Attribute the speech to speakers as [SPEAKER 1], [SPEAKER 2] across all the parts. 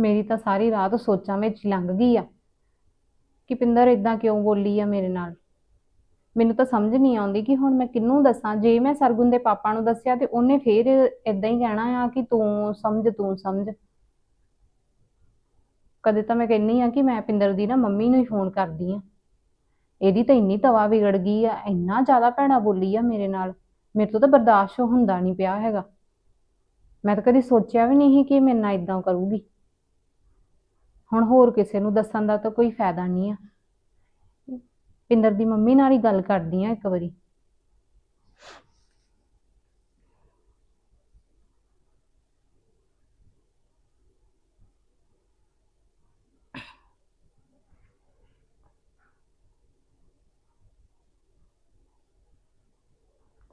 [SPEAKER 1] ਮੇਰੀ ਤਾਂ ਸਾਰੀ ਰਾਤ ਸੋਚਾਂ ਵਿੱਚ ਹੀ ਲੰਘ ਗਈ ਆ ਕਿ ਪਿੰਦਰ ਇਦਾਂ ਕਿਉਂ ਬੋਲੀ ਆ ਮੇਰੇ ਨਾਲ? ਮੈਨੂੰ ਤਾਂ ਸਮਝ ਨਹੀਂ ਆਉਂਦੀ ਕਿ ਹੁਣ ਮੈਂ ਕਿਹਨੂੰ ਦੱਸਾਂ? ਜੇ ਮੈਂ ਸਰਗੁਣ ਦੇ ਪਾਪਾ ਨੂੰ ਦੱਸਿਆ ਤੇ ਉਹਨੇ ਫੇਰ ਇਦਾਂ ਹੀ ਕਹਿਣਾ ਆ ਕਿ ਤੂੰ ਸਮਝ ਤੂੰ ਸਮਝ। ਕਦੇ ਤਾਂ ਮੈਂ ਕਹਿੰਨੀ ਆ ਕਿ ਮੈਂ ਪਿੰਦਰ ਦੀ ਨਾ ਮੰਮੀ ਨੂੰ ਹੀ ਫੋਨ ਕਰਦੀ ਆ। ਇਹਦੀ ਤਾਂ ਇੰਨੀ ਤਵਾ ਵਿਗੜ ਗਈ ਆ, ਇੰਨਾ ਜ਼ਿਆਦਾ ਭੈੜਾ ਬੋਲੀ ਆ ਮੇਰੇ ਨਾਲ। ਮੇਰੇ ਤੋਂ ਤਾਂ ਬਰਦਾਸ਼ਤ ਹੁੰਦਾ ਨਹੀਂ ਪਿਆ ਹੈਗਾ। ਮੈਂ ਤਾਂ ਕਦੀ ਸੋਚਿਆ ਵੀ ਨਹੀਂ ਸੀ ਕਿ ਇਹ ਮੇਰੇ ਨਾਲ ਇਦਾਂ ਕਰੂਗੀ। ਹੁਣ ਹੋਰ ਕਿਸੇ ਨੂੰ ਦੱਸਣ ਦਾ ਤਾਂ ਕੋਈ ਫਾਇਦਾ ਨਹੀਂ ਆ। ਪਿੰਦਰ ਦੀ ਮੰਮੀ ਨਾਲ ਹੀ ਗੱਲ ਕਰਦੀ ਆ ਇੱਕ ਵਾਰੀ।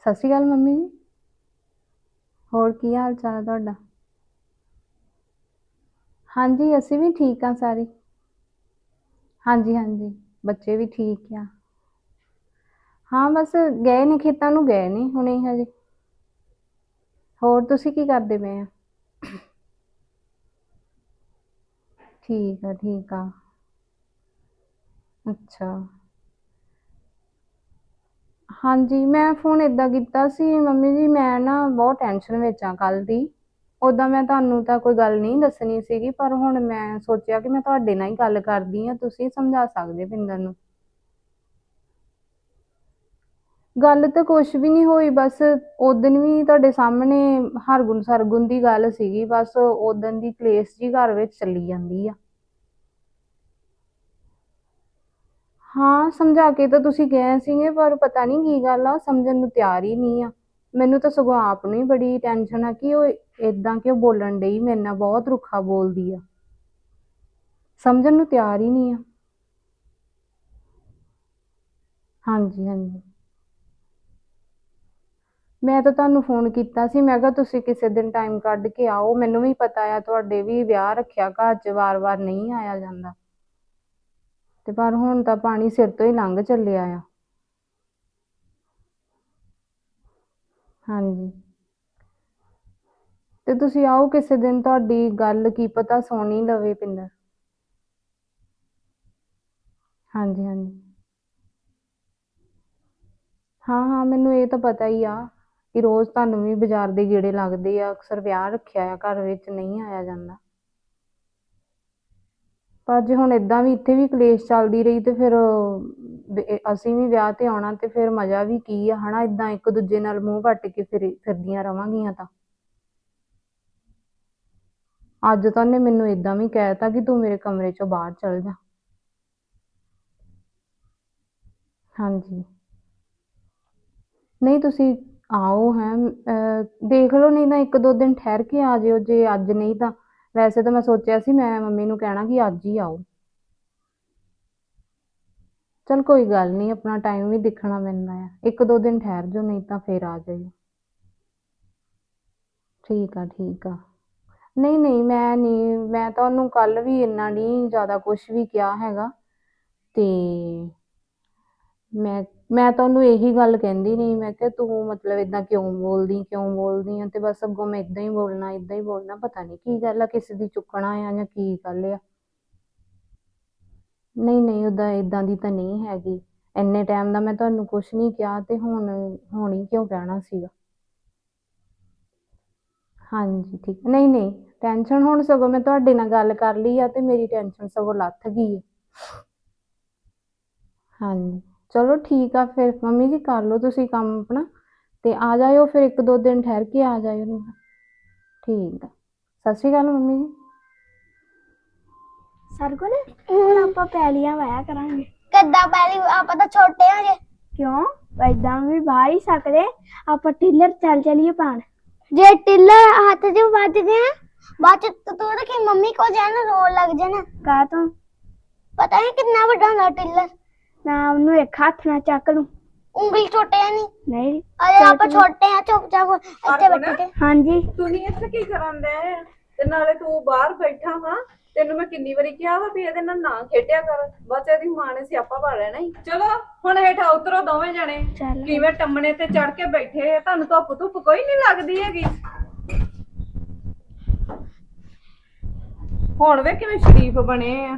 [SPEAKER 1] ਸਤਿ ਸ਼੍ਰੀ ਅਕਾਲ ਮੰਮੀ ਜੀ। ਹੋਰ ਕੀ ਹਾਲ ਚਾਲ ਹੈ ਤੁਹਾਡਾ? ਹਾਂਜੀ, ਅਸੀਂ ਵੀ ਠੀਕ ਹਾਂ ਸਾਰੇ। ਹਾਂਜੀ ਹਾਂਜੀ, ਬੱਚੇ ਵੀ ਠੀਕ ਆ। ਹਾਂ, ਬਸ ਗਏ ਨੇ, ਖੇਤਾਂ ਨੂੰ ਗਏ ਨੇ ਹੁਣੇ ਹਜੇ। ਹੋਰ ਤੁਸੀਂ ਕੀ ਕਰਦੇ ਪਏ ਆ? ਠੀਕ ਆ ਠੀਕ ਆ। ਅੱਛਾ। ਹਾਂਜੀ, ਮੈਂ ਫੋਨ ਇਦਾਂ ਕੀਤਾ ਸੀ, ਮੰਮੀ ਜੀ, ਮੈਂ ਨਾ ਬਹੁਤ ਟੈਨਸ਼ਨ ਵਿੱਚ ਆ ਕੱਲ ਦੀ। ਉਦਾਂ ਮੈਂ ਤੁਹਾਨੂੰ ਤਾਂ ਕੋਈ ਗੱਲ ਨਹੀਂ ਦੱਸਣੀ ਸੀਗੀ, ਪਰ ਹੁਣ ਮੈਂ ਸੋਚਿਆ ਕਿ ਮੈਂ ਤੁਹਾਡੇ ਨਾਲ ਹੀ ਗੱਲ ਕਰਦੀ ਆ ਤੁਸੀਂ ਸਮਝਾ ਸਕਦੇ ਪਿੰਦਰ ਨੂੰ। ਗੱਲ ਤਾਂ ਕੁਛ ਵੀ ਨਹੀਂ ਹੋਈ, ਬਸ ਉਦਣ ਵੀ ਤੁਹਾਡੇ ਸਾਹਮਣੇ ਹਰਗੁਣ ਸਰਗੁਣ ਦੀ ਗੱਲ ਸੀਗੀ, ਬਸ ਉਦਣ ਦੀ ਕਲੇਸ਼ ਜੀ ਘਰ ਵਿੱਚ ਚੱਲੀ ਜਾਂਦੀ ਆ। ਹਾਂ, ਸਮਝਾ ਕੇ ਤਾਂ ਤੁਸੀਂ ਗਏ ਸੀਗੇ, ਪਰ ਪਤਾ ਨਹੀਂ ਕੀ ਗੱਲ ਆ, ਸਮਝਣ ਨੂੰ ਤਿਆਰ ਹੀ ਨਹੀਂ ਆ। ਮੈਨੂੰ ਤਾਂ ਸਗੋਂ ਆਪ ਨੂੰ ਹੀ ਬੜੀ ਟੈਨਸ਼ਨ ਆ ਕਿ ਉਹ ਇਦਾਂ ਕਿਉਂ ਬੋਲਣ ਡਈ, ਮੇਰੇ ਨਾਲ ਬਹੁਤ ਰੁੱਖਾ ਬੋਲਦੀ ਆ। ਸਮਝਣ ਨੂੰ ਤਿਆਰ ਹੀ ਨਹੀਂ ਆ। ਹਾਂਜੀ ਹਾਂਜੀ। ਮੈਂ ਤਾਂ ਤੁਹਾਨੂੰ ਫੋਨ ਕੀਤਾ ਸੀ, ਮੈਂ ਕਿਹਾ ਤੁਸੀਂ ਕਿਸੇ ਦਿਨ ਟਾਈਮ ਕੱਢ ਕੇ ਆਓ, ਮੈਨੂੰ ਵੀ ਪਤਾ ਆ ਤੁਹਾਡੇ ਵੀ ਵਿਆਹ ਰੱਖਿਆ ਘਰ 'ਚ ਵਾਰ-ਵਾਰ ਨਹੀਂ ਆਇਆ ਜਾਂਦਾ। ਤੇ ਪਰ ਹੁਣ ਤਾਂ ਪਾਣੀ ਸਿਰ ਤੋਂ ਹੀ ਲੰਘ ਚੱਲਿਆ ਆ। ਹਾਂਜੀ। ਤੇ ਤੁਸੀਂ ਆਓ ਕਿਸੇ ਦਿਨ, ਤੁਹਾਡੀ ਗੱਲ ਕੀ ਪਤਾ ਸੁਣ ਲਵੇ ਪਿੰਦਰ। ਹਾਂਜੀ ਹਾਂਜੀ। ਹਾਂ ਹਾਂ, ਮੈਨੂੰ ਇਹ ਤਾਂ ਪਤਾ ਹੀ ਆ ਕਿ ਰੋਜ਼ ਤੁਹਾਨੂੰ ਵੀ ਬਾਜ਼ਾਰ ਦੇ ਗੇੜੇ ਲੱਗਦੇ ਆ, ਅਕਸਰ ਵਿਆਹ ਰੱਖਿਆ ਆ, ਘਰ ਵਿੱਚ ਨਹੀਂ ਆਇਆ ਜਾਂਦਾ। ਪਰ ਜੇ ਹੁਣ ਇਦਾਂ ਵੀ ਇੱਥੇ ਵੀ ਕਲੇਸ਼ ਚੱਲਦੀ ਰਹੀ ਤੇ ਫਿਰ ਵੀ ਅਸੀਂ ਵੀ ਵਿਆਹ ਤੇ ਆਉਣਾ ਤੇ ਫਿਰ ਮਜ਼ਾ ਵੀ ਕੀ ਆ, ਹਨਾ? ਇਦਾਂ ਇੱਕ ਦੂਜੇ ਨਾਲ ਮੂੰਹ ਵੱਟ ਕੇ ਫਿਰ ਫਿਰਦੀਆਂ ਰਵਾਂਗੀਆਂ ਤਾਂ। ਅੱਜ ਤਾਂ ਉਹਨੇ ਮੈਨੂੰ ਇਦਾਂ ਵੀ ਕਹਿਤਾ ਕਿ ਤੂੰ ਮੇਰੇ ਕਮਰੇ ਚੋਂ ਬਾਹਰ ਚਲ ਜਾ। ਹਾਂਜੀ। ਨਹੀਂ, ਤੁਸੀਂ ਆਓ ਹੈ। ਦੇਖ ਲਓ, ਨਹੀਂ ਤਾਂ ਇੱਕ ਦੋ ਦਿਨ ਠਹਿਰ ਕੇ ਆ ਜਿਓ। ਜੇ ਅੱਜ ਨਹੀਂ ਤਾਂ ਵੈਸੇ ਤਾਂ ਮੈਂ ਸੋਚਿਆ ਸੀ, ਮੈਂ ਮੰਮੀ ਨੂੰ ਕਹਿਣਾ ਕਿ ਅੱਜ ਹੀ ਆਓ। ਚਲ ਕੋਈ ਗੱਲ ਨਹੀਂ, ਆਪਣਾ ਟਾਈਮ ਵੀ ਦੇਖਣਾ ਪੈਂਦਾ ਆ। ਇੱਕ ਦੋ ਦਿਨ ਠਹਿਰ ਜਾਓ, ਨਹੀਂ ਤਾਂ ਫੇਰ ਆ ਜਾਇਓ। ਠੀਕ ਆ ਠੀਕ ਆ। ਨਹੀਂ ਨਹੀਂ, ਮੈਂ ਨਹੀਂ, ਮੈਂ ਤਾਂ ਉਹਨੂੰ ਕੱਲ ਵੀ ਇੰਨਾ ਨਹੀਂ ਜ਼ਿਆਦਾ ਕੁਝ ਵੀ ਕਿਹਾ ਹੈਗਾ। ਤੇ ਮੈਂ ਮੈਂ ਤਾਂ ਉਹਨੂੰ ਇਹੀ ਗੱਲ ਕਹਿੰਦੀ ਨਹੀਂ ਮੈਂ ਕਿਹਾ ਤੂੰ ਮਤਲਬ ਇਦਾਂ ਕਿਉਂ ਬੋਲਦੀ ਕਿਉਂ ਬੋਲਦੀ ਆ? ਤੇ ਬਸ ਅੱਗੋਂ ਮੈਂ ਇਦਾਂ ਹੀ ਬੋਲਣਾ ਇਦਾਂ ਹੀ ਬੋਲਣਾ, ਪਤਾ ਨਹੀਂ ਕੀ ਗੱਲ ਆ, ਕਿਸੇ ਦੀ ਚੁੱਕਣਾ ਆ ਜਾਂ ਕੀ ਗੱਲ ਆ। ਨਹੀਂ ਨਹੀਂ, ਉਹਦਾ ਇਦਾਂ ਦੀ ਤਾਂ ਨਹੀਂ ਹੈਗੀ। ਇੰਨੇ ਟਾਈਮ ਦਾ ਮੈਂ ਤੁਹਾਨੂੰ ਕੁਝ ਨਹੀਂ ਕਿਹਾ ਤੇ ਹੁਣ ਹੁਣ ਹੀ ਕਿਉਂ ਕਹਿਣਾ ਸੀਗਾ? ਹਾਂਜੀ, ਠੀਕ। ਨਹੀਂ ਨਹੀਂ ਟੈਨਸ਼ਨ ਹੁਣ ਸਗੋਂ ਮੈਂ ਤੁਹਾਡੇ ਨਾਲ ਗੱਲ ਕਰ ਲਈ ਆ ਤੇ ਮੇਰੀ ਟੈਨਸ਼ਨ ਸਗੋਂ ਲੱਥ ਗਈ ਹੈ ਹਾਂਜੀ। ਚਲੋ ਠੀਕ ਆ ਫਿਰ ਮੰਮੀ ਜੀ ਕਰ ਲਓ ਤੁਸੀਂ ਕੰਮ ਆਪਣਾ ਤੇ ਆ ਜਾਇਓ ਫਿਰ ਇੱਕ ਦੋ ਦਿਨ ਠਹਿਰ ਕੇ ਆ ਜਾਇਓ ਨਹੀਂ। ਠੀਕ ਆ। ਸਤਿ ਸ਼੍ਰੀ ਅਕਾਲ ਮੰਮੀ ਜੀ।
[SPEAKER 2] ਸਰਗੁਣ ਹੁਣ ਆਪਾਂ ਪੈਲੀਆਂ ਵਾਇਆ ਕਰਾਂਗੇ।
[SPEAKER 3] ਕਿੱਦਾਂ ਪਹਿਲੀ ਆਪਾਂ ਤਾਂ ਛੋਟੇ ਹਾਂ ਜੇ।
[SPEAKER 2] ਕਿਉਂ? ਐਦਾਂ ਵੀ ਹੀ ਸਕਦੇ। ਆਪਾਂ ਟਿੱਲਰ ਚੱਲ ਚਲੀਏ ਪਾਣ
[SPEAKER 3] ਜੇ ਟਿੱਲਰ ਹੱਥ 'ਚ ਵੱਜ ਗਿਆ ਬਾਅਦ 'ਚ ਤੂੰ ਤੂੰ ਕਿ ਮੰਮੀ ਕੋ ਜਾਣਾ ਰੋਣ ਲੱਗ ਜਾਣਾ।
[SPEAKER 2] ਕਾ ਤੋਂ
[SPEAKER 3] ਪਤਾ ਨਹੀਂ ਕਿੰਨਾ ਵੱਡਾ ਹੁੰਦਾ ਟਿੱਲਰ।
[SPEAKER 2] ਮੈਂ ਉਹਨੂੰ ਇੱਕ ਹੱਥ ਨਾਲ ਚੱਕ ਲੂੰ।
[SPEAKER 3] ਉਂਗਲੀ ਛੋਟੇ ਆ ਨਹੀਂ
[SPEAKER 2] ਨਹੀਂ
[SPEAKER 3] ਅਰੇ ਆਪਾਂ ਛੋਟੇ ਆ ਚੁੱਪ ਚਾਪ ਇੱਥੇ ਬੈਠੇ ਤੇ।
[SPEAKER 2] ਹਾਂਜੀ।
[SPEAKER 4] ਤੁਸੀਂ ਇੱਥੇ ਕੀ ਕਰਨ ਦੇ ਤੇ ਨਾਲੇ ਤੂੰ ਬਾਹਰ ਬੈਠਾ ਵਾ ਤੈਨੂੰ ਮੈਂ ਕਿੰਨੀ ਵਾਰੀ ਕਿਹਾ ਵਾ ਵੀ ਇਹਦੇ ਨਾਲ ਨਾ ਖੇਡਿਆ ਕਰ ਬਸ ਇਹਦੀ ਮਾਂ ਨੇ ਸਿਆਪਾ ਪਾ ਲੈਣਾ ਹੀ ਚਲੋ ਹੁਣ ਹੇਠਾਂ ਉਤਰੋ ਦੋਵੇਂ ਜਣੇ।
[SPEAKER 2] ਚੱਲ।
[SPEAKER 4] ਕਿਵੇਂ ਟੰਮਣੇ ਤੇ ਚੜ ਕੇ ਬੈਠੇ ਆ ਤੁਹਾਨੂੰ ਧੁੱਪ ਧੁੱਪ ਕੋਈ ਨਹੀਂ ਲੱਗਦੀ ਹੈਗੀ।
[SPEAKER 2] ਚੱਲ
[SPEAKER 3] ਚੱਲ
[SPEAKER 4] ਚਲੋ ਹੁਣ ਹੇਠਾਂ ਉਤਰੋ ਦੋਵੇਂ ਜਣੇ ਕਿਵੇਂ ਟੰਮਣੇ ਤੇ ਚੜ ਕੇ ਬੈਠੇ ਆ ਤੁਹਾਨੂੰ ਧੁੱਪ ਧੁੱਪ ਕੋਈ ਨਹੀਂ ਲੱਗਦੀ ਹੈਗੀ
[SPEAKER 2] ਚੱਲ
[SPEAKER 4] ਹੁਣ ਵੇ ਕਿਵੇਂ ਸ਼ਰੀਫ ਬਣੇ ਆ।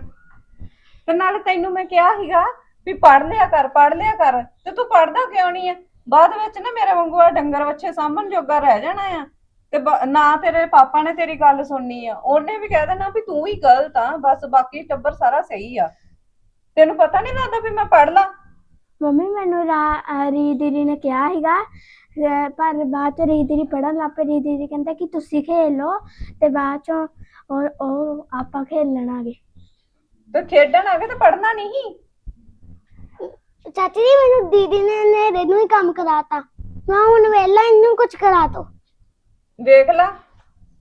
[SPEAKER 4] ਤੇ ਨਾਲ ਤੈਨੂੰ ਮੈਂ ਕਿਹਾ ਸੀਗਾ ਵੀ ਪੜ ਲਿਆ ਕਰ ਪੜ ਲਿਆ ਕਰ। ਤੇ ਤੂੰ ਪੜਦਾ ਕਿਉਂ ਨਹੀਂ ਆ? ਬਾਅਦ ਵਿੱਚ ਨਾ ਮੇਰੇ ਵਾਂਗੂ ਆ ਡੰਗਰ ਵੱਛੇ ਸਾਂਭਣ ਜੋਗਾ ਰਹਿ ਜਾਣਾ ਆ। ਤੇ ਨਾ ਤੇਰੇ ਪਾਪਾ ਨੇ ਤੇਰੀ ਗੱਲ ਸੁਣਨੀ ਆ। ਉਹਨੇ ਵੀ ਕਹਿ ਦੇਣਾ ਵੀ ਤੂੰ ਹੀ ਗਲਤ ਆ ਬਸ ਬਾਕੀ ਟੱਬਰ ਸਾਰਾ ਸਹੀ ਆ। ਤੈਨੂੰ ਪਤਾ ਨਹੀਂ ਲੱਗਦਾ ਵੀ ਮੈਂ ਪੜ ਲਾਂ?
[SPEAKER 2] ਮੰਮੀ ਮੈਨੂੰ ਰਾ- ਦੀਦੀ ਨੇ ਕਿਹਾ ਅਹ ਪਰ ਬਾਅਦ ਚ ਰੀ ਦੀਦੀ ਪੜਨ ਲੱਗ ਪਈ ਰੀ ਦੀਦੀ ਕਹਿੰਦਾ ਕਿ ਤੁਸੀਂ ਖੇਲ ਲਓ ਤੇ ਬਾਅਦ ਚੋਂ ਉਹ ਆਪਾਂ ਗਏ
[SPEAKER 4] ਤੇ ਖੇਡਣ ਆ ਗਏ ਤੇ ਪੜਨਾ ਨਹੀਂ?
[SPEAKER 3] ਚਾਚੀ ਜੀ, ਮੈਨੂੰ ਦੀਦੀ ਨੇ ਨੇਰੇ ਨੂੰ ਹੀ ਕੰਮ ਕਰਾਤਾ। ਮੈਂ ਹੁਣ ਵੇਲਾ ਇਹਨੂੰ ਕੁਝ ਕਰਾ ਦੋ
[SPEAKER 4] ਦੇਖ ਲਾ,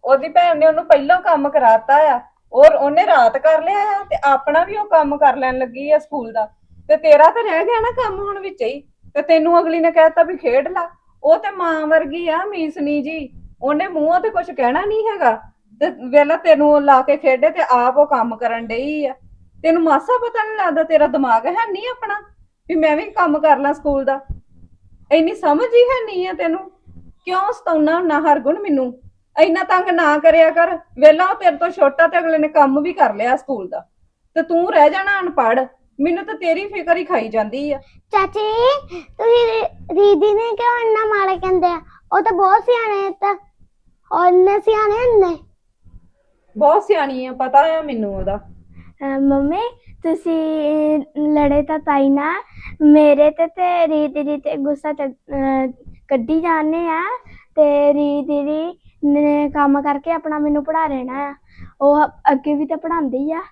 [SPEAKER 4] ਉਹਦੀ ਭੈਣ ਨੇ ਉਹਨੂੰ ਪਹਿਲਾਂ ਕੰਮ ਕਰਾਤਾ ਆ। ਔਰ ਉਹਨੇ ਰਾਤ ਕਰ ਲਿਆ ਆ ਤੇ ਆਪਣਾ ਵੀ ਉਹ ਕੰਮ ਕਰ ਲੈਣ ਲੱਗੀ ਆ ਸਕੂਲ ਦਾ। ਤੇ ਤੇਰਾ ਤਾਂ ਰਹਿ ਗਿਆ ਨਾ ਕੰਮ ਹੁਣ ਵਿੱਚ ਹੀ। ਤੇ ਤੈਨੂੰ ਅਗਲੀ ਨੇ ਕਹਿਤਾ ਵੀ ਖੇਡ ਲਾ। ਉਹ ਤੇ ਮਾਂ ਵਰਗੀ ਆ, ਮੀਸਨੀ ਜੀ। ਉਹਨੇ ਮੂੰਹੋਂ ਤੇ ਕੁਝ ਕਹਿਣਾ ਨਹੀਂ ਹੈਗਾ। ਤੇ ਵੇਲਾ ਤੈਨੂੰ ਉਹ ਲਾ ਕੇ ਖੇਡੇ ਤੇ ਆਪ ਉਹ ਕੰਮ ਕਰਨ ਡਈ ਆ। ਤੈਨੂੰ ਮਾਸਾ ਪਤਾ ਨਹੀਂ ਲੱਗਦਾ ਤੇਰਾ ਦਿਮਾਗ ਹੈ ਨਹੀਂ ਆਪਣਾ। ਵੀ ਮੈਂ ਵੀ ਕੰਮ ਕਰ ਲਾਂ ਸਕੂਲ ਦਾ। ਇੰਨੀ ਸਮਝ ਹੀ ਹੈ ਨਹੀਂ ਆ ਤੈਨੂੰ? ਕਿਉਂ ਸਤਾਉਣਾ ਹੁੰਨਾ ਹਰਗੁਣ ਮੈਨੂੰ? ਇੰਨਾ ਤੰਗ ਨਾ ਕਰਿਆ ਕਰ। ਵੇਲਾ ਉਹ ਤੇਰੇ ਤੋਂ ਛੋਟਾ ਤੇ ਅਗਲੇ ਨੇ ਕੰਮ ਵੀ ਕਰ ਲਿਆ ਸਕੂਲ ਦਾ। ਤੇ ਤੂੰ ਰਹਿ ਜਾਣਾ ਅਨਪੜ੍ਹ। ਮੈਨੂੰ ਤਾਂ ਤੇਰੀ ਫਿਕਰ ਹੀ ਖਾਈ ਜਾਂਦੀ ਆ।
[SPEAKER 3] ਚਾਚੀ ਤੁਸੀਂ ਰੀ- ਦੀਦੀ ਨੇ ਕਿਉਂ ਇੰਨਾ ਮਾੜਾ ਕਹਿੰਦੇ ਆ? ਉਹ ਤਾਂ ਬਹੁਤ ਸਿਆਣੇ ਆ ਤਾਂ। ਉਹ ਇੰਨੇ ਸਿਆਣੇ ਨੇ
[SPEAKER 4] ਬਹੁਤ ਸਿਆਣੀ ਆ ਪਤਾ ਆ ਮੈਨੂੰ ਉਹਦਾ।
[SPEAKER 2] ਮੰਮੀ, ਤੁਸੀਂ ਲੜੇ ਤਾਂ ਤਾਈ ਨਾ। ਮੇਰੇ ਤੇ ਤੇ ਰੀ ਦੀਦੀ ਤੇ ਗੁੱਸਾ ਚ ਅਹ ਕੱਢੀ ਜਾਂਦੇ ਆ। ਤੇ ਰੀ ਦੀਦੀ ਨੇ ਕੰਮ ਕਰਕੇ ਆਪਣਾ ਮੈਨੂੰ ਪੜਾ ਲੈਣਾ ਆ। ਉਹ ਅੱਗੇ ਵੀ ਤਾਂ ਪੜਾਉਂਦੇ ਆ।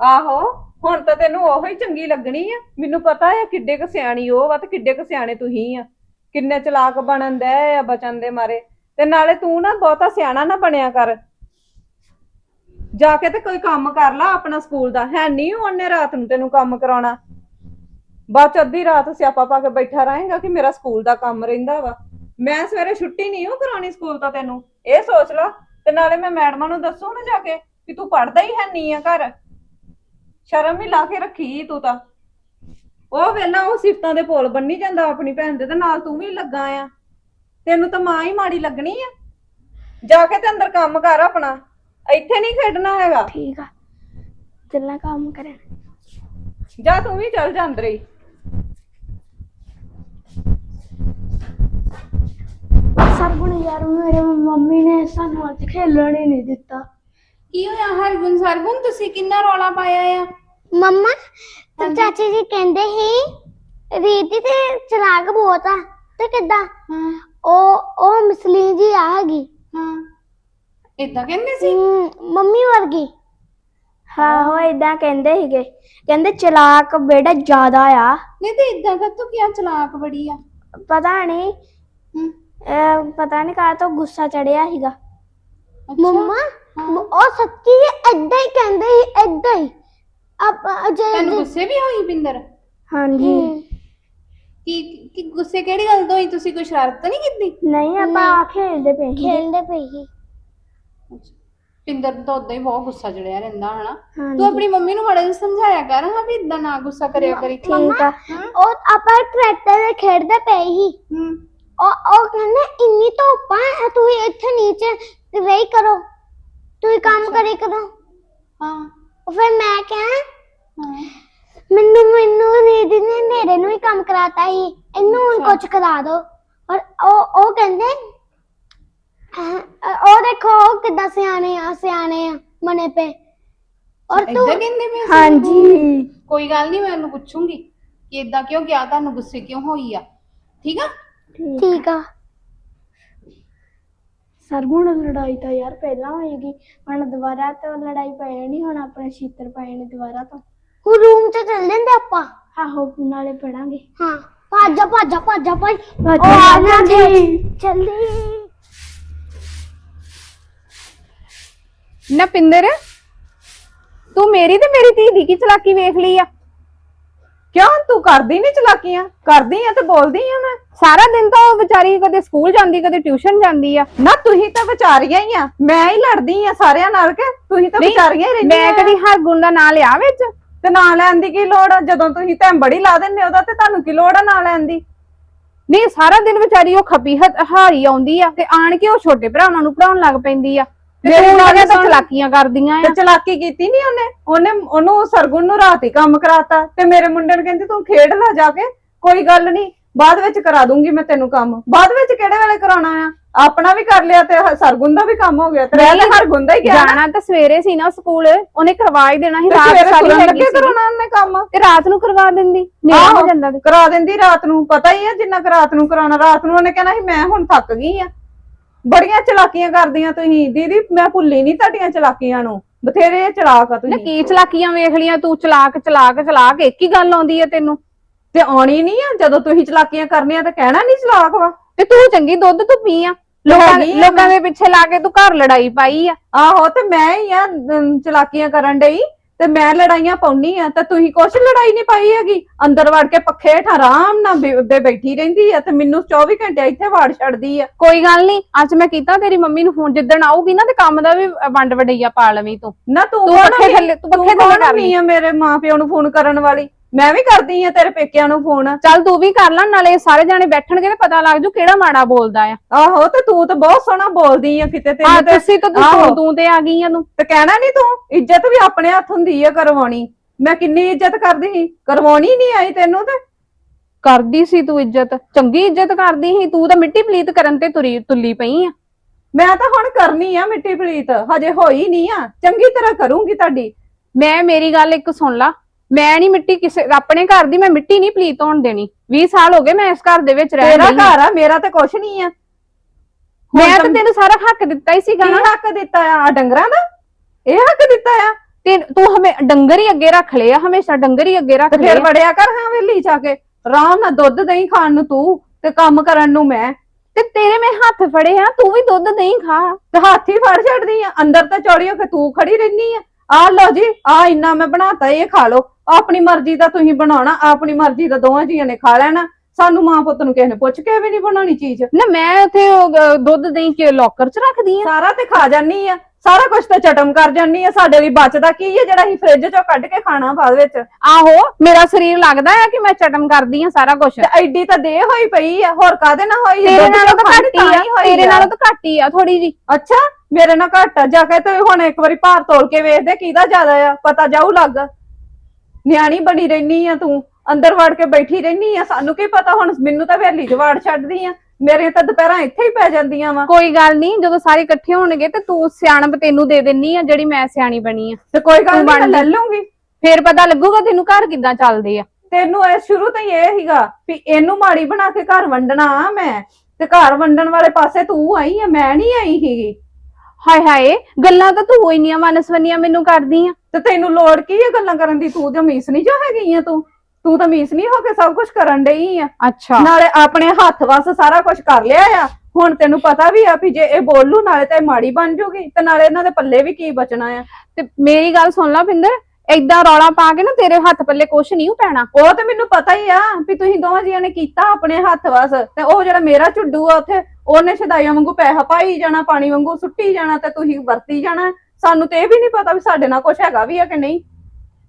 [SPEAKER 4] ਆਹੋ, ਹੁਣ ਤਾਂ ਤੈਨੂੰ ਉਹੋ ਹੀ ਚੰਗੀ ਲੱਗਣੀ ਆ। ਮੈਨੂੰ ਪਤਾ ਆ ਕਿੱਡੇ ਕ ਸਿਆਣੀ ਉਹ ਵਾ ਤੇ ਕਿੱਡੇ ਕੁ ਸਿਆਣੇ ਤੁਸੀਂ ਆ। ਕਿੰਨੇ ਚਲਾਕ ਬਣਨ ਦੇ ਆ ਬਚਨ ਦੇ ਮਾਰੇ। ਤੇ ਨਾਲੇ ਤੂੰ ਨਾ ਬਹੁਤਾ ਸਿਆਣਾ ਨਾ ਬਣਿਆ ਕਰ। ਜਾ ਕੇ ਤੇ ਕੋਈ ਕੰਮ ਕਰ ਲਾ ਆਪਣਾ ਸਕੂਲ ਦਾ। ਹੈ ਨਹੀਂ ਉਹਨੇ ਰਾਤ ਨੂੰ ਤੈਨੂੰ ਕੰਮ ਕਰਾਉਣਾ। ਬਾਅਦ ਚ ਅੱਧੀ ਰਾਤ ਸਿਆਪਾ ਪਾ ਕੇ ਬੈਠਾ ਰਹੇਗਾ ਕਿ ਮੇਰਾ ਸਕੂਲ ਦਾ ਕੰਮ ਰਹਿੰਦਾ ਵਾ। ਮੈਂ ਸਵੇਰੇ ਛੁੱਟੀ ਨਹੀਂ ਉਹ ਕਰਾਉਣੀ ਸਕੂਲ ਤੋਂ ਤੈਨੂੰ। ਇਹ ਸੋਚ ਲਾ ਤੇ ਨਾਲੇ ਮੈਂ ਮੈਡਮਾਂ ਨੂੰ ਦੱਸੂ ਨਾ ਜਾ ਕੇ ਕਿ ਤੂੰ ਪੜਦਾ ਹੀ ਹੈ ਨਹੀਂ ਆ ਘਰ। ਸ਼ਰਮ ਹੀ ਲਾ ਕੇ ਰੱਖੀ ਤੂੰ ਤਾਂ। ਉਹ ਵੇਲਾ ਉਹ ਸਿਫਤਾਂ ਦੇ ਪੋਲ ਬੰਨੀ ਜਾਂਦਾ ਆਪਣੀ ਭੈਣ ਦੇ ਤੇ ਨਾਲ ਤੂੰ ਵੀ ਲੱਗਾ ਆ। ਤੈਨੂੰ ਤਾਂ ਮਾਂ ਹੀ ਮਾੜੀ ਲੱਗਣੀ ਆ। ਜਾ ਕੇ ਤੇ ਅੰਦਰ ਕੰਮ ਕਰ ਆਪਣਾ। ਇੱਥੇ ਨਹੀਂ ਖੇਡਣਾ ਹੈਗਾ।
[SPEAKER 2] ਠੀਕ ਆ। ਚੱਲਾਂ ਕੰਮ ਕਰਨ।
[SPEAKER 4] ਜਾ ਤੂੰ ਵੀ ਚੱਲ ਜਾ ਅੰਦਰ ਹੀ।
[SPEAKER 2] ਸਰਗੁਣ ਯਾਰ ਮੇਰੇ ਮੰਮੀ ਨੇ ਸਾਨੂੰ ਅੱਜ ਖੇਲਣ ਹੀ ਨਹੀਂ ਦਿੱਤਾ।
[SPEAKER 1] ਕੀ ਹੋਇਆ ਹਰਗੁਣ? ਸਰਗੁਣ ਤੁਸੀਂ ਕਿੰਨਾ ਰੌਲਾ ਪਾਇਆ ਆ?
[SPEAKER 3] ਮੰਮਾ ਤੇ ਚਾਚੀ ਜੀ ਕਹਿੰਦੇ ਸੀ ਰੀਤੀ ਤੇ ਚਿਰਾਗ ਬਹੁਤ ਆ ਤੇ ਕਿੱਦਾਂ?
[SPEAKER 1] ਹਾਂ।
[SPEAKER 3] ਉਹ ਉਹ ਮਿਸਲੀ ਜੀ ਆ ਹੈਗੀ।
[SPEAKER 1] ਹਾਂ। ਇਦਾਂ ਕਹਿੰਦੇ ਸੀ?
[SPEAKER 3] ਹਮ, ਮੰਮੀ ਵਰਗੀ।
[SPEAKER 2] ਹਾਂ ਉਹ ਇਦਾਂ ਕਹਿੰਦੇ ਸੀਗੇ। ਕਹਿੰਦੇ ਚਲਾਕ ਬੇੜਾ ਜ਼ਿਆਦਾ ਆ।
[SPEAKER 1] ਨਹੀਂ ਤੇ ਇਦਾਂ ਕਰ ਤੂੰ ਕਿਆ ਚਲਾਕ ਬੜੀ ਆ?
[SPEAKER 2] ਪਤਾ ਨਹੀਂ
[SPEAKER 1] ਹਮ,
[SPEAKER 2] ਅਹ ਪਤਾ ਨਹੀਂ ਕਾਹ ਤੋਂ ਗੁੱਸਾ ਚੜਿਆ ਸੀਗਾ।
[SPEAKER 1] ਅੱਛਾ।
[SPEAKER 3] ਮੰਮਾ ਉਹ ਸੱਚੀ ਏਦਾਂ ਹੀ ਕਹਿੰਦੇ ਸੀ ਏਦਾਂ ਹੀ। ਆਪ ਜੇ
[SPEAKER 1] ਤੈਨੂੰ ਗੁੱਸੇ ਵੀ ਹੋਈ ਪਿੰਦਰ
[SPEAKER 2] ਹਾਂਜੀ।
[SPEAKER 1] ਕੀ ਕੀ ਗੁੱਸੇ ਕਿਹੜੀ ਗੱਲ ਤੋਂ ਹੋਈ? ਤੁਸੀਂ ਕੋਈ ਸ਼ਰਾਰਤ ਤਾਂ ਨਹੀਂ ਕੀਤੀ?
[SPEAKER 2] ਨਹੀਂ ਆਪਾਂ ਖੇਡਦੇ ਪਏ ਸੀ
[SPEAKER 3] ਖੇਲਦੇ ਪਈ ਸੀ।
[SPEAKER 1] ਪਿੰਦਰ ਨੂੰ ਤਾਂ ਉਦਾਂ ਹੀ ਬਹੁਤ ਗੁੱਸਾ ਚੜਿਆ ਰਹਿੰਦਾ ਹਨਾ। ਤੂੰ ਆਪਣੀ ਮੰਮੀ ਨੂੰ ਮਾੜਾ ਜਿਹਾ ਸਮਝਾਇਆ ਕਰ ਹਾਂ ਵੀ ਇਦਾਂ ਨਾ ਗੁੱਸਾ ਕਰਿਆ ਕਰੀ
[SPEAKER 2] ਠੀਕ ਆ?
[SPEAKER 3] ਉਹ ਆਪਾਂ ਟਰੈਕਟਰ ਤੇ ਖੇਡਦੇ ਪਏ ਸੀ।
[SPEAKER 1] ਹੂੰ।
[SPEAKER 3] ਉਹ ਉਹ ਕਹਿੰਦੇ ਇੰਨੀ ਧੁੱਪ ਆ ਤੁਸੀਂ ਇੱਥੇ ਨੀਚੇ ਰਹੀ ਕਰੋ। ਤੁਸੀਂ ਕੰਮ ਕਰੇ ਕਰੋ।
[SPEAKER 1] ਹਾਂ।
[SPEAKER 3] ਉਹ ਫਿਰ ਮੈਂ ਕਿਹਾ
[SPEAKER 1] ਹਾਂ।
[SPEAKER 3] ਮੈਨੂੰ ਮੈਨੂੰ ਦੀਦੀ ਨੇ ਮੇਰੇ ਨੂੰ ਹੀ ਕੰਮ ਕਰਾਤਾ ਸੀ। ਇਹਨੂੰ ਹੁਣ ਕੁਝ ਕਰਾ ਦਿਓ ਔਰ ਉਹ ਉਹ ਕਹਿੰਦੇ ਉਹ ਦੇਖੋ ਉਹ ਕਿੱਦਾਂ ਸਿਆਣੇ ਆ ਸਿਆਣੇ ਆ ਮਨੇ ਪੇ। ਔਰ ਤੂੰ
[SPEAKER 1] ਇਦਾਂ ਕਹਿੰਦੇ ਪਏ ਸੀ?
[SPEAKER 2] ਹਾਂਜੀ।
[SPEAKER 1] ਕੋਈ ਗੱਲ ਨਹੀਂ ਮੈਂ ਉਹਨੂੰ ਪੁੱਛੂੰਗੀ ਕਿ ਇਦਾਂ ਕਿਉਂ ਗਿਆ ਤੁਹਾਨੂੰ ਗੁੱਸੇ ਕਿਉਂ ਹੋਈ ਆ? ਠੀਕ ਆ?
[SPEAKER 3] ਠੀਕ ਆ।
[SPEAKER 2] ਸਰਗੁਣ ਲੜਾਈ ਤਾਂ ਯਾਰ ਪਹਿਲਾਂ ਹੋਏਗੀ। ਹੁਣ ਦੁਬਾਰਾ ਤੋਂ ਲੜਾਈ ਪੈ ਜਾਣੀ ਹੁਣ ਆਪਣੇ ਛੀਤਰ ਪੈ ਜਾਣੇ ਦੁਬਾਰਾ ਤੋਂ।
[SPEAKER 3] ਹੁਣ ਰੂਮ 'ਚ ਚੱਲ ਜਾਂਦੇ ਆਪਾਂ?
[SPEAKER 2] ਆਹੋ ਨਾਲੇ ਪੜਾਂਗੇ।
[SPEAKER 3] ਹਾਂ ਭੱਜ ਭੱਜ ਭੱਜ ਭੱਜ ਉਹ ਆ
[SPEAKER 2] ਜਾ
[SPEAKER 3] ਜਾ।
[SPEAKER 2] ਜੀ।
[SPEAKER 1] ਨਾ ਪਿੰਦਰ ਤੂੰ ਮੇਰੀ ਤੇ ਮੇਰੀ ਧੀ ਦੀ ਕੀ ਚਲਾਕੀ ਵੇਖ ਲਈ ਆ?
[SPEAKER 4] ਕਿਉਂ ਤੂੰ ਕਰਦੀ ਨਹੀਂ ਚਲਾਕੀਆਂ? ਕਰਦੀ ਆ ਤੇ ਬੋਲਦੀ ਆ ਮੈਂ।
[SPEAKER 1] ਸਾਰਾ ਦਿਨ ਤਾਂ ਉਹ ਵਿਚਾਰੀ ਕਦੇ ਸਕੂਲ ਜਾਂਦੀ ਕਦੇ ਟਿਊਸ਼ਨ ਜਾਂਦੀ ਆ।
[SPEAKER 4] ਨਾ ਤੁਸੀਂ ਤਾਂ ਵਿਚਾਰੀਆਂ ਹੀ ਆ। ਮੈਂ ਹੀ ਲੜਦੀ ਆ ਸਾਰਿਆਂ ਨਾਲ ਕਿ ਤੁਸੀਂ ਤਾਂ
[SPEAKER 1] ਨਹੀਂ,
[SPEAKER 4] ਵਿਚਾਰੀਆਂ ਹੀ ਰਹਿੰਦੀਆਂ
[SPEAKER 1] ਮੈਂ ਕਦੀ ਹਰਗੁਣ ਦਾ ਨਾਂ ਲਿਆ ਵਿੱਚ?
[SPEAKER 4] ਤੇ ਨਾਂ ਲੈਣ ਦੀ ਕੀ ਲੋੜ ਆ? ਜਦੋਂ ਤੁਸੀਂ ਤਾਂ ਬੜੀ ਲਾ ਦਿੰਦੇ ਉਹਦਾ ਤੇ ਤੁਹਾਨੂੰ ਕੀ ਲੋੜ ਆ ਨਾਂ ਲੈਣ ਦੀ?
[SPEAKER 1] ਨਹੀਂ ਸਾਰਾ ਦਿਨ ਵਿਚਾਰੀ ਉਹ ਖਪੀ ਹ- ਹਾਰੀ ਆਉਂਦੀ ਆ ਤੇ ਆਣ ਕੇ ਉਹ ਛੋਟੇ ਭਰਾਵਾਂ ਨੂੰ ਪੜਾਉਣ ਲੱਗ ਪੈਂਦੀ ਆ।
[SPEAKER 4] ਮੇਰੀ ਗੱਲ
[SPEAKER 5] ਤਾਂ। ਚਲਾਕੀਆਂ ਕਰਦੀਆਂ
[SPEAKER 4] ਤੇ
[SPEAKER 5] ਆ।
[SPEAKER 4] ਚਲਾਕੀ ਕੀਤੀ ਨਹੀਂ ਉਹਨੇ? ਉਹਨੇ ਉਹਨੂੰ ਸਰਗੁਣ ਨੂੰ ਰਾਤ ਹੀ ਕੰਮ ਕਰਾਤਾ। ਤੇ ਮੇਰੇ ਮੁੰਡੇ ਨੂੰ ਕਹਿੰਦੀ ਤੂੰ ਖੇਡ ਲੈ ਜਾ ਕੇ ਕੋਈ ਗੱਲ ਨਹੀਂ ਬਾਅਦ ਵਿੱਚ ਕਰਾ ਦੂੰਗੀ ਮੈਂ ਤੈਨੂੰ ਕੰਮ। ਬਾਅਦ ਵਿੱਚ ਕਿਹੜੇ ਵੇਲੇ ਕਰਾਉਣਾ ਆ? ਆਪਣਾ ਵੀ ਕਰ ਲਿਆ ਤੇ ਸਰਗੁਣ ਦਾ ਵੀ ਕੰਮ ਹੋ ਗਿਆ। ਤੇ ਹਰਗੁਣ ਦਾ ਹੀ ਗਿਆ।
[SPEAKER 5] ਜਾਣਾ ਤਾਂ ਸਵੇਰੇ ਸੀ ਨਾ ਸਕੂਲ। ਉਹਨੇ ਕਰਵਾ ਹੀ ਦੇਣਾ ਸੀ ਰਾਤ ਸਾਰੀ
[SPEAKER 4] ਲੱਗੇ ਕਰਾਉਣਾ ਉਹਨੇ ਕੰਮ?
[SPEAKER 5] ਤੇ ਰਾਤ ਨੂੰ ਕਰਵਾ ਦਿੰਦੀ।
[SPEAKER 4] ਆਹੋ,
[SPEAKER 5] ਹੋ ਜਾਂਦਾ
[SPEAKER 4] ਕਰਾ ਦਿੰਦੀ ਰਾਤ ਨੂੰ। ਪਤਾ ਹੀ ਆ ਜਿੰਨਾ ਕੁ ਰਾਤ ਨੂੰ ਕਰਾਉਣਾ। ਰਾਤ ਨੂੰ ਉਹਨੇ ਕਹਿਣਾ ਸੀ ਮੈਂ ਹੁਣ ਥੱਕ ਗਈ ਆ। ਬੜੀਆਂ ਚਲਾਕੀਆਂ ਕਰਦੀਆਂ ਤੁਸੀਂ। ਦੀਦੀ ਮੈਂ ਭੁੱਲੀ ਨਹੀਂ ਤੁਹਾਡੀਆਂ ਚਲਾਕੀਆਂ ਨੂੰ। ਬਥੇਰੇ ਚਲਾਕ ਆ
[SPEAKER 5] ਨਾ
[SPEAKER 4] ਤੁਸੀਂ।
[SPEAKER 5] ਕੀ ਚਲਾਕੀਆਂ ਵੇਖ ਲੀਆਂ ਤੂੰ ਚਲਾਕ ਚਲਾਕ ਚਲਾਕ ਇੱਕ ਹੀ ਗੱਲ ਆਉਂਦੀ ਹੈ ਤੈਨੂੰ।
[SPEAKER 4] ਤੇ ਆਉਣੀ ਨਹੀਂ ਆ? ਜਦੋਂ ਤੁਸੀਂ ਚਲਾਕੀਆਂ ਕਰਨੀਆਂ ਤਾਂ ਕਹਿਣਾ ਨਹੀਂ ਚਲਾਕ ਵਾ।
[SPEAKER 5] ਤੇ ਤੂੰ ਚੰਗੀ ਦੁੱਧ ਤੂੰ ਪੀ ਆ ਲੋਕਾਂ
[SPEAKER 4] ਆ।
[SPEAKER 5] ਲੋਕਾਂ ਦੇ ਪਿੱਛੇ ਲਾ ਕੇ ਤੂੰ ਘਰ ਲੜਾਈ ਪਾਈ ਆ।
[SPEAKER 4] ਆਹੋ ਤੇ ਮੈਂ ਹੀ ਆ ਅਮ, ਚਲਾਕੀਆਂ ਕਰਨ ਡਈ। ਤੇ ਮੈਂ ਲੜਾਈਆਂ ਪਾਉਣੀ ਆ ਤੇ ਤੁਸੀਂ ਕੁਛ ਲੜਾਈ ਨਹੀਂ ਪਾਈ ਹੈਗੀ। ਅੰਦਰ ਵੜ ਕੇ ਪੱਖੇ ਹੇਠ ਆਰਾਮ ਨਾਲ ਬੇ ਬੈਠੀ ਰਹਿੰਦੀ ਆ ਤੇ ਮੈਨੂੰ 24 ਘੰਟੇ ਇੱਥੇ ਵਾੜ ਛੱਡਦੀ ਆ।
[SPEAKER 5] ਕੋਈ ਗੱਲ ਨਹੀਂ ਅੱਜ ਮੈਂ ਕੀਤਾ ਤੇਰੀ ਮੰਮੀ ਨੂੰ ਫੋਨ ਜਿੱਦਣ ਆਊਗੀ ਨਾ ਤੇ ਕੰਮ ਦਾ ਵੀ ਵੰਡ ਵਡਈਆ ਪਾ ਲਵੀਂ ਤੂੰ।
[SPEAKER 4] ਨਾ ਤੂੰ
[SPEAKER 5] ਤੂੰ ਪੱਖੇ ਥੱਲੇ- ਤੂੰ ਪੱਖੇ ਥੱਲੇ ਕਰ।
[SPEAKER 4] ਆ ਮੇਰੇ ਮਾਪਿਆਂ ਨੂੰ ਫੋਨ ਕਰਨ ਵਾਲੀ? ਮੈਂ ਵੀ ਕਰਦੀ ਆ ਤੇਰੇ ਪੇਕਿਆਂ ਨੂੰ ਫੋਨ।
[SPEAKER 5] ਚੱਲ ਤੂੰ ਵੀ ਕਰ ਲੈ ਨਾਲੇ ਸਾਰੇ ਜਾਣੇ ਬੈਠਣਗੇ ਤੇ ਪਤਾ ਲੱਗ ਜੂ ਕਿਹੜਾ ਮਾੜਾ ਬੋਲਦਾ ਆ।
[SPEAKER 4] ਆਹੋ ਤੇ ਤੂੰ ਤਾਂ ਬਹੁਤ ਸੋਹਣਾ ਬੋਲਦੀ ਆ ਕਿਤੇ
[SPEAKER 5] ਆ
[SPEAKER 4] ਤੈਨੂੰ ਤੇ
[SPEAKER 5] ਤੁਸੀਂ ਤਾਂ ਤੂੰ
[SPEAKER 4] ਆਹੋ।
[SPEAKER 5] ਤੂੰ- ਤੂੰ ਤੇ ਆ ਗਈ ਆ ਤੂੰ।
[SPEAKER 4] ਤੇ ਕਹਿਣਾ ਨਹੀਂ ਤੂੰ ਇੱਜ਼ਤ ਵੀ ਆਪਣੇ ਹੱਥ ਹੁੰਦੀ ਆ ਕਰਵਾਉਣੀ। ਮੈਂ ਕਿੰਨੀ ਇੱਜ਼ਤ ਕਰਦੀ ਸੀ ਕਰਵਾਉਣੀ ਨਹੀਂ ਆਈ ਤੈਨੂੰ ਤੇ।
[SPEAKER 5] ਕਰਦੀ ਸੀ ਤੂੰ ਇੱਜ਼ਤ ਚੰਗੀ ਇੱਜ਼ਤ ਕਰਦੀ ਸੀ ਤੂੰ ਤਾਂ ਮਿੱਟੀ ਪਲੀਤ ਕਰਨ ਤੇ ਤੁਰੀ ਤੁੱਲੀ ਪਈ ਆ।
[SPEAKER 4] ਮੈਂ ਤਾਂ ਹੁਣ ਕਰਨੀ ਆ ਮਿੱਟੀ ਪਲੀਤ ਹਜੇ ਹੋਈ ਨਹੀਂ ਆ ਚੰਗੀ ਤਰ੍ਹਾਂ ਕਰੂੰਗੀ ਤੁਹਾਡੀ।
[SPEAKER 5] ਮੈਂ ਮੇਰੀ ਗੱਲ ਇੱਕ ਸੁਣ ਲਾ ਮੈਂ ਨਹੀਂ ਮਿੱਟੀ ਕਿਸੇ ਆਪਣੇ ਘਰ ਦੀ ਮੈਂ ਮਿੱਟੀ ਨਹੀਂ ਪਲੀਤ ਹੋਣ ਦੇਣੀ। 20 ਸਾਲ ਹੋ ਗਏ ਮੈਂ ਇਸ ਘਰ ਦੇ ਵਿੱਚ ਰਹਿ
[SPEAKER 4] ਤੇਰਾ
[SPEAKER 5] ਰਹੀ ਹਾਂ।
[SPEAKER 4] ਘਰ ਆ ਮੇਰਾ ਤੇ ਕੁਛ ਨਹੀਂ ਆ।
[SPEAKER 5] ਮੈਂ ਤਾਂ ਤੈਨੂੰ ਸਾਰਾ ਹੱਕ ਦਿੱਤਾ ਹੀ ਸੀਗਾ
[SPEAKER 4] ਕੀ
[SPEAKER 5] ਨਾ
[SPEAKER 4] ਹੱਕ ਦਿੱਤਾ ਆ? ਆਹ ਡੰਗਰਾਂ ਦਾ? ਇਹ ਹੱਕ ਦਿੱਤਾ ਆ?
[SPEAKER 5] ਤੇ ਤੂੰ ਹਮੇ ਡੰਗਰ ਹੀ ਅੱਗੇ ਰੱਖ ਲਿਆ ਹਮੇਸ਼ਾ ਡੰਗਰ ਹੀ ਅੱਗੇ ਰੱਖ
[SPEAKER 4] ਤੇ ਫਿਰ
[SPEAKER 5] ਲਿਆ
[SPEAKER 4] ਵੜਿਆ ਕਰ ਹਾਂ ਵੇਲੀ ਜਾ ਕੇ। ਆਰਾਮ ਨਾਲ ਦੁੱਧ ਦਹੀਂ ਖਾਣ ਨੂੰ ਤੂੰ ਤੇ ਕੰਮ ਕਰਨ ਨੂੰ ਮੈਂ।
[SPEAKER 5] ਤੇ ਤੇਰੇ ਮੈਂ ਹੱਥ ਫੜੇ ਆ ਤੂੰ ਵੀ ਦੁੱਧ ਨਹੀਂ ਖਾ।
[SPEAKER 4] ਤੇ ਹੱਥ ਹੀ ਫੜ ਛੱਡਦੀ ਆ। ਅੰਦਰ ਤਾਂ ਚੌੜੀ ਹੋ ਕੇ ਤੂੰ ਖੜੀ ਰਹਿਨੀ ਆ। ਆ ਲਓ ਜੀ ਆ ਇੰਨਾ ਮੈਂ ਬਣਾਤਾ ਇਹ ਖਾ ਲਓ। ਆਪਣੀ ਮਰਜ਼ੀ ਦਾ ਤੁਸੀਂ ਬਣਾਉਣਾ ਆਪਣੀ ਮਰਜ਼ੀ ਦਾ ਦੋਵਾਂ ਜੀਆਂ ਨੇ ਖਾ ਲੈਣਾ। ਸਾਨੂੰ ਮਾਂ ਪੁੱਤ ਨੂੰ ਕਿਸੇ ਨੇ ਪੁੱਛ ਕੇ ਵੀ ਨਹੀਂ ਬਣਾਉਣੀ ਚੀਜ਼।
[SPEAKER 5] ਨਾ ਮੈਂ ਉੱਥੇ ਉਹ, ਅਹ, ਦੁੱਧ ਦਹੀਂ ਕੇ ਲੋਕਰ 'ਚ ਰੱਖਦੀ ਆ
[SPEAKER 4] ਸਾਰਾ ਤੇ ਖਾ ਜਾਨੀ ਆ। ਸਾਰਾ ਕੁਝ ਤੇ ਚਟਮ ਕਰ ਜਾਨੀ ਆ। ਸਾਡੇ ਲਈ ਬਚਦਾ ਕੀ ਹੈ ਜਿਹੜਾ ਅਸੀਂ ਫ੍ਰਿਜ ਚੋਂ ਕੱਢ ਕੇ ਖਾਣਾ ਬਾਅਦ ਵਿੱਚ?
[SPEAKER 5] ਆਹੋ ਮੇਰਾ ਸਰੀਰ ਲੱਗਦਾ ਆ ਕਿ ਮੈਂ ਚਟਮ ਕਰਦੀ ਆ ਸਾਰਾ ਕੁਝ
[SPEAKER 4] ਐਡੀ ਤਾਂ ਦੇ ਹੋਈ ਪਈ ਆ। ਹੋਰ ਕਾਦੇ ਨਾਲ ਹੋਈ ਆ?
[SPEAKER 5] ਤੇਰੇ
[SPEAKER 4] ਦੁੱਧ
[SPEAKER 5] ਨਾਲੋਂ ਤਾਂ
[SPEAKER 4] ਖਾਣੀ
[SPEAKER 5] ਘੱਟ ਹੀ ਆ
[SPEAKER 4] ਹੀ ਹੋਈ
[SPEAKER 5] ਤੇਰੇ
[SPEAKER 4] ਆ।
[SPEAKER 5] ਨਾਲੋਂ ਤਾਂ ਘੱਟ ਹੀ ਆ ਥੋੜੀ ਜੀ
[SPEAKER 4] ਅੱਛਾ ਮੇਰੇ ਨਾਲ ਘੱਟ ਆ। ਜਾ ਕੇ ਤੇ ਹੁਣ ਇੱਕ ਵਾਰੀ ਭਾਰ ਤੋਲ ਕੇ ਵੇਖਦੇ ਕਿਹਦਾ ਜ਼ਿਆਦਾ ਆ। ਪਤਾ ਜਾਊ ਲੱਗ। ਨਿਆਣੀ ਬਣੀ ਰਹਿਨੀ ਆ ਤੂੰ ਅੰਦਰ ਵੜ ਕੇ ਬੈਠੀ ਰਹਿਨੀ ਆ ਸਾਨੂੰ ਕੀ ਪਤਾ ਹੁਣ ਮੈਨੂੰ ਤਾਂ ਵੇਲੀ 'ਚ ਵਾੜ ਛੱਡਦੀ ਆ ਮੇਰੇ ਤਾਂ ਦੁਪਹਿਰਾਂ ਇੱਥੇ ਹੀ ਪੈ ਜਾਂਦੀਆਂ ਵਾ।
[SPEAKER 5] ਕੋਈ ਗੱਲ ਨਹੀਂ ਜਦੋਂ ਸਾਰੇ ਇਕੱਠੇ ਹੋਣਗੇ ਤੇ ਤੂੰ ਸਿਆਣਪ ਤੈਨੂੰ ਦੇ ਦਿੰਨੀ ਆ ਜਿਹੜੀ ਮੈਂ ਸਿਆਣੀ ਬਣੀ ਆ।
[SPEAKER 4] ਤੇ ਕੋਈ ਗੱਲ ਨਹੀਂ ਲੈ। ਲੂੰਗੀ
[SPEAKER 5] ਫੇਰ ਪਤਾ ਲੱਗੂਗਾ ਤੈਨੂੰ ਘਰ ਕਿੱਦਾਂ ਚੱਲਦੇ ਆ।
[SPEAKER 4] ਤੈਨੂੰ ਇਹ ਸ਼ੁਰੂ ਤੋਂ ਹੀ ਇਹ ਸੀਗਾ ਵੀ ਇਹਨੂੰ ਮਾੜੀ ਬਣਾ ਕੇ ਘਰ ਵੰਡਣਾ ਆ ਮੈਂ ਤੇ ਘਰ ਵੰਡਣ ਵਾਲੇ ਪਾਸੇ ਤੂੰ ਆਈ ਆ ਮੈਂ ਨਹੀਂ ਆਈ ਸੀਗੀ।
[SPEAKER 5] ਹਾਏ ਹਾਏ ਗੱਲਾਂ ਤਾਂ ਤੂੰ ਇੰਨੀਆਂ ਮਨਸਵੰਨੀਆਂ ਮੈਨੂੰ ਕਰਦੀ ਆ।
[SPEAKER 4] ਤੇ ਤੈਨੂੰ ਲੋੜ ਕੀ ਹੈ ਗੱਲਾਂ ਕਰਨ ਦੀ? ਤੂੰ ਤਾਂ ਮੀਸ ਨਹੀਂ ਜੋ ਹੈਗੀ ਆ ਤੂੰ। ਤੂੰ ਤਾਂ ਮੀਸ ਨਹੀਂ ਹੋ ਕੇ ਸਭ ਕੁਝ ਕਰਨ ਡਈ ਆ।
[SPEAKER 5] ਅੱਛਾ।
[SPEAKER 4] ਨਾਲੇ ਆਪਣੇ ਹੱਥ ਵਸ ਸਾਰਾ ਕੁਝ ਕਰ ਲਿਆ ਆ। ਹੁਣ ਤੈਨੂੰ ਪਤਾ ਵੀ ਆ ਵੀ ਜੇ ਇਹ ਬੋਲੂ ਨਾਲੇ ਤਾਂ ਇਹ ਮਾੜੀ ਬਣ ਜੂਗੀ ਤੇ ਨਾਲੇ ਇਹਨਾਂ ਦੇ ਪੱਲੇ ਵੀ ਕੀ ਬਚਣਾ ਆ।
[SPEAKER 5] ਤੇ ਮੇਰੀ ਗੱਲ ਸੁਣ ਲੈ ਪਿੰਦਰ ਏਦਾਂ ਰੌਲਾ ਪਾ ਕੇ ਨਾ ਤੇਰੇ ਹੱਥ ਪੱਲੇ ਕੁਛ ਨਹੀਂ ਪੈਣਾ।
[SPEAKER 4] ਉਹ ਤੇ ਮੈਨੂੰ ਪਤਾ ਹੀ ਆ ਵੀ ਤੁਸੀਂ ਦੋਵਾਂ ਜੀਆਂ ਨੇ ਕੀਤਾ ਆਪਣੇ ਹੱਥ ਵਸ। ਤੇ ਉਹ ਜਿਹੜਾ ਮੇਰਾ ਝੁੱਡੂ ਆ ਉੱਥੇ ਉਹਨੇ ਸ਼ਦਾਈਆਂ ਵਾਂਗੂ ਪੈਸਾ ਪਾਈ ਜਾਣਾ ਪਾਣੀ ਵਾਂਗੂ ਸੁੱਟੀ ਜਾਣਾ ਤੇ ਤੁਸੀਂ ਵਰਤੀ ਜਾਣਾ। ਸਾਨੂੰ ਤੇ ਇਹ ਵੀ ਨਹੀਂ ਪਤਾ ਵੀ ਸਾਡੇ ਨਾਲ ਕੁਝ ਹੈਗਾ ਵੀ ਆ ਕਿ ਨਹੀਂ।